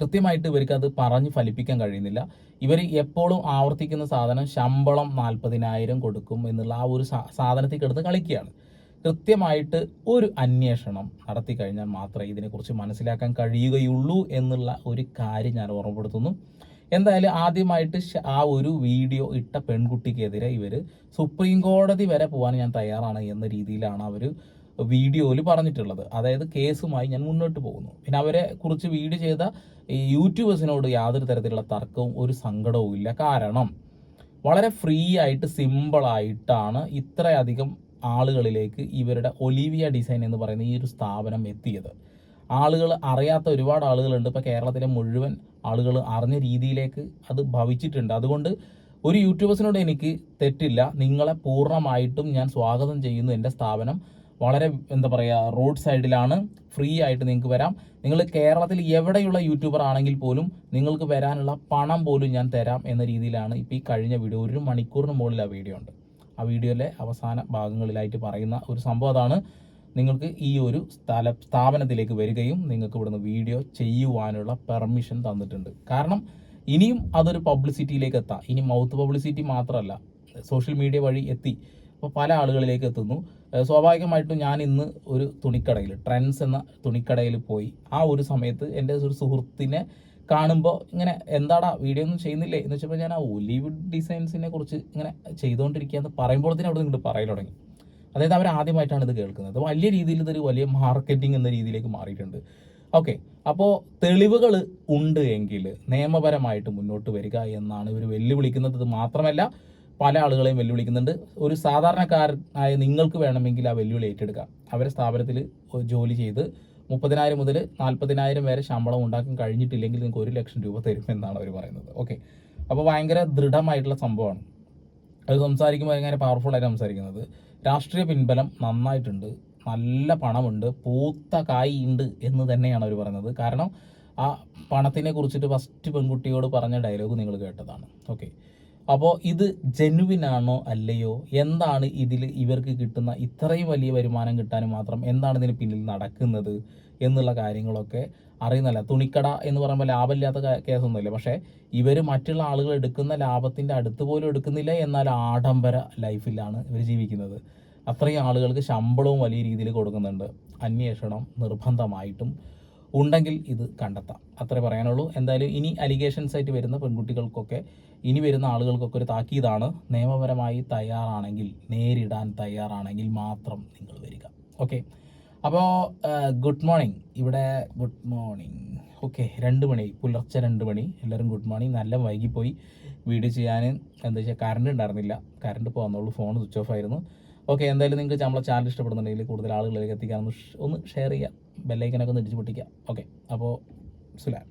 [SPEAKER 3] കൃത്യമായിട്ട് ഇവർക്ക് അത് പറഞ്ഞ് ഫലിപ്പിക്കാൻ കഴിയുന്നില്ല. ഇവർ എപ്പോഴും ആവർത്തിക്കുന്ന സാധനം ശമ്പളം നാൽപ്പതിനായിരം കൊടുക്കും എന്നുള്ള ആ ഒരു സാ- സാധനത്തിൽ കിടന്ന് കളിക്കുകയാണ്. കൃത്യമായിട്ട് ഒരു അന്വേഷണം നടത്തി കഴിഞ്ഞാൽ മാത്രമേ ഇതിനെക്കുറിച്ച് മനസ്സിലാക്കാൻ കഴിയുകയുള്ളൂ എന്നുള്ള ഒരു കാര്യം ഞാൻ ഓർമ്മപ്പെടുത്തുന്നു. എന്തായാലും ആദ്യമായിട്ട് ആ ഒരു വീഡിയോ ഇട്ട പെൺകുട്ടിക്കെതിരെ ഇവർ സുപ്രീം കോടതി വരെ പോകാൻ ഞാൻ തയ്യാറാണ് എന്ന രീതിയിലാണ് അവർ വീഡിയോയിൽ പറഞ്ഞിട്ടുള്ളത്. അതായത് കേസുമായി ഞാൻ മുന്നോട്ട് പോകുന്നു. പിന്നെ അവരെ കുറിച്ച് വീഡിയോ ചെയ്ത ഈ യൂട്യൂബേഴ്സിനോട് യാതൊരു തരത്തിലുള്ള തർക്കവും ഒരു സങ്കടവും ഇല്ല കാരണം വളരെ ഫ്രീ ആയിട്ട് സിമ്പിളായിട്ടാണ് ഇത്രയധികം ആളുകളിലേക്ക് ഇവരുടെ ഒലിവിയ ഡിസൈൻ എന്ന് പറയുന്ന ഈ ഒരു സ്ഥാപനം എത്തിയത്. ആളുകൾ അറിയാത്ത ഒരുപാട് ആളുകളുണ്ട്. ഇപ്പോൾ കേരളത്തിലെ മുഴുവൻ ആളുകൾ അറിഞ്ഞ രീതിയിലേക്ക് അത് ഭവിച്ചിട്ടുണ്ട്. അതുകൊണ്ട് ഒരു യൂട്യൂബേഴ്സിനോട് എനിക്ക് തെറ്റില്ല. നിങ്ങളെ പൂർണമായിട്ടും ഞാൻ സ്വാഗതം ചെയ്യുന്നു. എന്റെ സ്ഥാപനം വളരെ എന്താ പറയുക റോഡ് സൈഡിലാണ്. ഫ്രീ ആയിട്ട് നിങ്ങൾക്ക് വരാം. നിങ്ങൾ കേരളത്തിൽ എവിടെയുള്ള യൂട്യൂബർ ആണെങ്കിൽ പോലും നിങ്ങൾക്ക് വരാനുള്ള പണം പോലും ഞാൻ തരാം എന്ന രീതിയിലാണ് ഇപ്പോൾ ഈ കഴിഞ്ഞ വീഡിയോ. ഒരു മണിക്കൂറിന് മുകളിൽ ആ വീഡിയോ ഉണ്ട്. ആ വീഡിയോയിലെ അവസാന ഭാഗങ്ങളിലായിട്ട് പറയുന്ന ഒരു സംഭവം അതാണ്. നിങ്ങൾക്ക് ഈ ഒരു സ്ഥല സ്ഥാപനത്തിലേക്ക് വരികയും നിങ്ങൾക്ക് ഇവിടുന്ന് വീഡിയോ ചെയ്യുവാനുള്ള പെർമിഷൻ തന്നിട്ടുണ്ട്. കാരണം ഇനിയും അതൊരു പബ്ലിസിറ്റിയിലേക്ക് എത്താം. ഇനി മൗത്ത് പബ്ലിസിറ്റി മാത്രമല്ല സോഷ്യൽ മീഡിയ വഴി എത്തി. അപ്പോൾ പല ആളുകളിലേക്ക് എത്തുന്നു. സ്വാഭാവികമായിട്ടും ഞാൻ ഇന്ന് ഒരു തുണിക്കടയിൽ ട്രെൻഡ്സ് എന്ന തുണിക്കടയിൽ പോയി ആ ഒരു സമയത്ത് എന്റെ ഒരു സുഹൃത്തിനെ കാണുമ്പോൾ ഇങ്ങനെ എന്താടാ വീഡിയോ ഒന്നും ചെയ്യുന്നില്ലേ? എന്ന് വെച്ചപ്പോൾ ഞാൻ ആ ഒലിവ് ഡിസൈൻസിനെ കുറിച്ച് ഇങ്ങനെ ചെയ്തുകൊണ്ടിരിക്കുക എന്ന് പറയുമ്പോൾ തന്നെ അവിടെ ഇങ്ങോട്ട് പറയാൻ തുടങ്ങി. അതായത് അവർ ആദ്യമായിട്ടാണ് ഇത് കേൾക്കുന്നത്. വലിയ രീതിയിൽ ഇതൊരു വലിയ മാർക്കറ്റിംഗ് എന്ന രീതിയിലേക്ക് മാറിയിട്ടുണ്ട്. ഓക്കെ അപ്പോൾ തെളിവുകൾ ഉണ്ട് എങ്കിൽ നിയമപരമായിട്ട് മുന്നോട്ട് വരിക എന്നാണ് ഇവർ വെല്ലുവിളിക്കുന്നത്. ഇത് മാത്രമല്ല പല ആളുകളെയും വെല്ലുവിളിക്കുന്നുണ്ട്. ഒരു സാധാരണക്കാരനായ നിങ്ങൾക്ക് വേണമെങ്കിൽ ആ വെല്ലുവിളി ഏറ്റെടുക്കാം. അവരെ സ്ഥാപനത്തിൽ ജോലി ചെയ്ത് മുപ്പതിനായിരം മുതൽ നാൽപ്പതിനായിരം വരെ ശമ്പളം ഉണ്ടാക്കാൻ കഴിഞ്ഞിട്ടില്ലെങ്കിൽ നിങ്ങൾക്ക് ഒരു ലക്ഷം രൂപ തരും എന്നാണ് അവർ പറയുന്നത്. ഓക്കെ അപ്പോൾ ഭയങ്കര ദൃഢമായിട്ടുള്ള സംഭവമാണ്. അത് സംസാരിക്കുമ്പോൾ ഭയങ്കര പവർഫുൾ ആയിട്ട് സംസാരിക്കുന്നത്. രാഷ്ട്രീയ പിൻബലം നന്നായിട്ടുണ്ട്. നല്ല പണമുണ്ട്. പൂത്ത കായ് ഉണ്ട് എന്ന് തന്നെയാണ് അവർ പറയുന്നത്. കാരണം ആ പണത്തിനെ കുറിച്ചിട്ട് ഫസ്റ്റ് പെൺകുട്ടിയോട് പറഞ്ഞ ഡയലോഗ് നിങ്ങൾ കേട്ടതാണ്. ഓക്കെ അപ്പോൾ ഇത് ജെനുവിനാണോ അല്ലയോ? എന്താണ് ഇതിൽ ഇവർക്ക് കിട്ടുന്ന ഇത്രയും വലിയ വരുമാനം കിട്ടാൻ മാത്രം എന്താണ് ഇതിന് പിന്നിൽ നടക്കുന്നത് എന്നുള്ള കാര്യങ്ങളൊക്കെ അറിയുന്നില്ല തുണിക്കട എന്ന് പറയുമ്പോൾ ലാഭമില്ലാത്ത കേസൊന്നുമില്ല. പക്ഷേ ഇവർ മറ്റുള്ള ആളുകൾ എടുക്കുന്ന ലാഭത്തിന്റെ അടുത്ത് പോലും എടുക്കുന്നില്ല എന്നാൽ ആഡംബര ലൈഫിലാണ് ഇവർ ജീവിക്കുന്നത്. അത്രയും ആളുകൾക്ക് ശമ്പളവും വലിയ രീതിയിൽ കൊടുക്കുന്നുണ്ട്. അന്വേഷണം നിർബന്ധമായിട്ടും ഉണ്ടെങ്കിൽ ഇത് കണ്ടെത്താം. അത്രേ പറയാനുള്ളൂ. എന്തായാലും ഇനി അലിഗേഷൻസ് ആയിട്ട് വരുന്ന പെൺകുട്ടികൾക്കൊക്കെ ഇനി വരുന്ന ആളുകൾക്കൊക്കെ ഒരു താക്കീതാണ്. നിയമപരമായി തയ്യാറാണെങ്കിൽ നേരിടാൻ തയ്യാറാണെങ്കിൽ മാത്രം നിങ്ങൾ വരിക. ഓക്കെ അപ്പോൾ ഗുഡ് മോർണിംഗ് ഇവിടെ ഗുഡ് മോർണിംഗ് ഓക്കെ രണ്ട് മണി. പുലർച്ചെ രണ്ട് മണി. എല്ലാവരും ഗുഡ് മോർണിംഗ് നല്ല വൈകിപ്പോയി വീഡിയോ ചെയ്യാൻ. എന്താ വെച്ചാൽ കറണ്ട് ഉണ്ടായിരുന്നില്ല. കറണ്ട് ഇപ്പോൾ വന്നുള്ളൂ ഫോൺ സ്വിച്ച് ഓഫ് ആയിരുന്നു. ഓക്കെ എന്തായാലും നിങ്ങൾക്ക് നമ്മളെ ചാനൽ ഇഷ്ടപ്പെടുന്നുണ്ടെങ്കിൽ കൂടുതൽ ആളുകളിലേക്ക് എത്തിക്കാൻ ഒന്ന് ഷെയർ ചെയ്യുക ബെല്ലൈക്കനൊക്കെ ഒന്ന് ഇടിച്ച് പൊട്ടിക്കുക ഓക്കെ അപ്പോൾ സുലാം.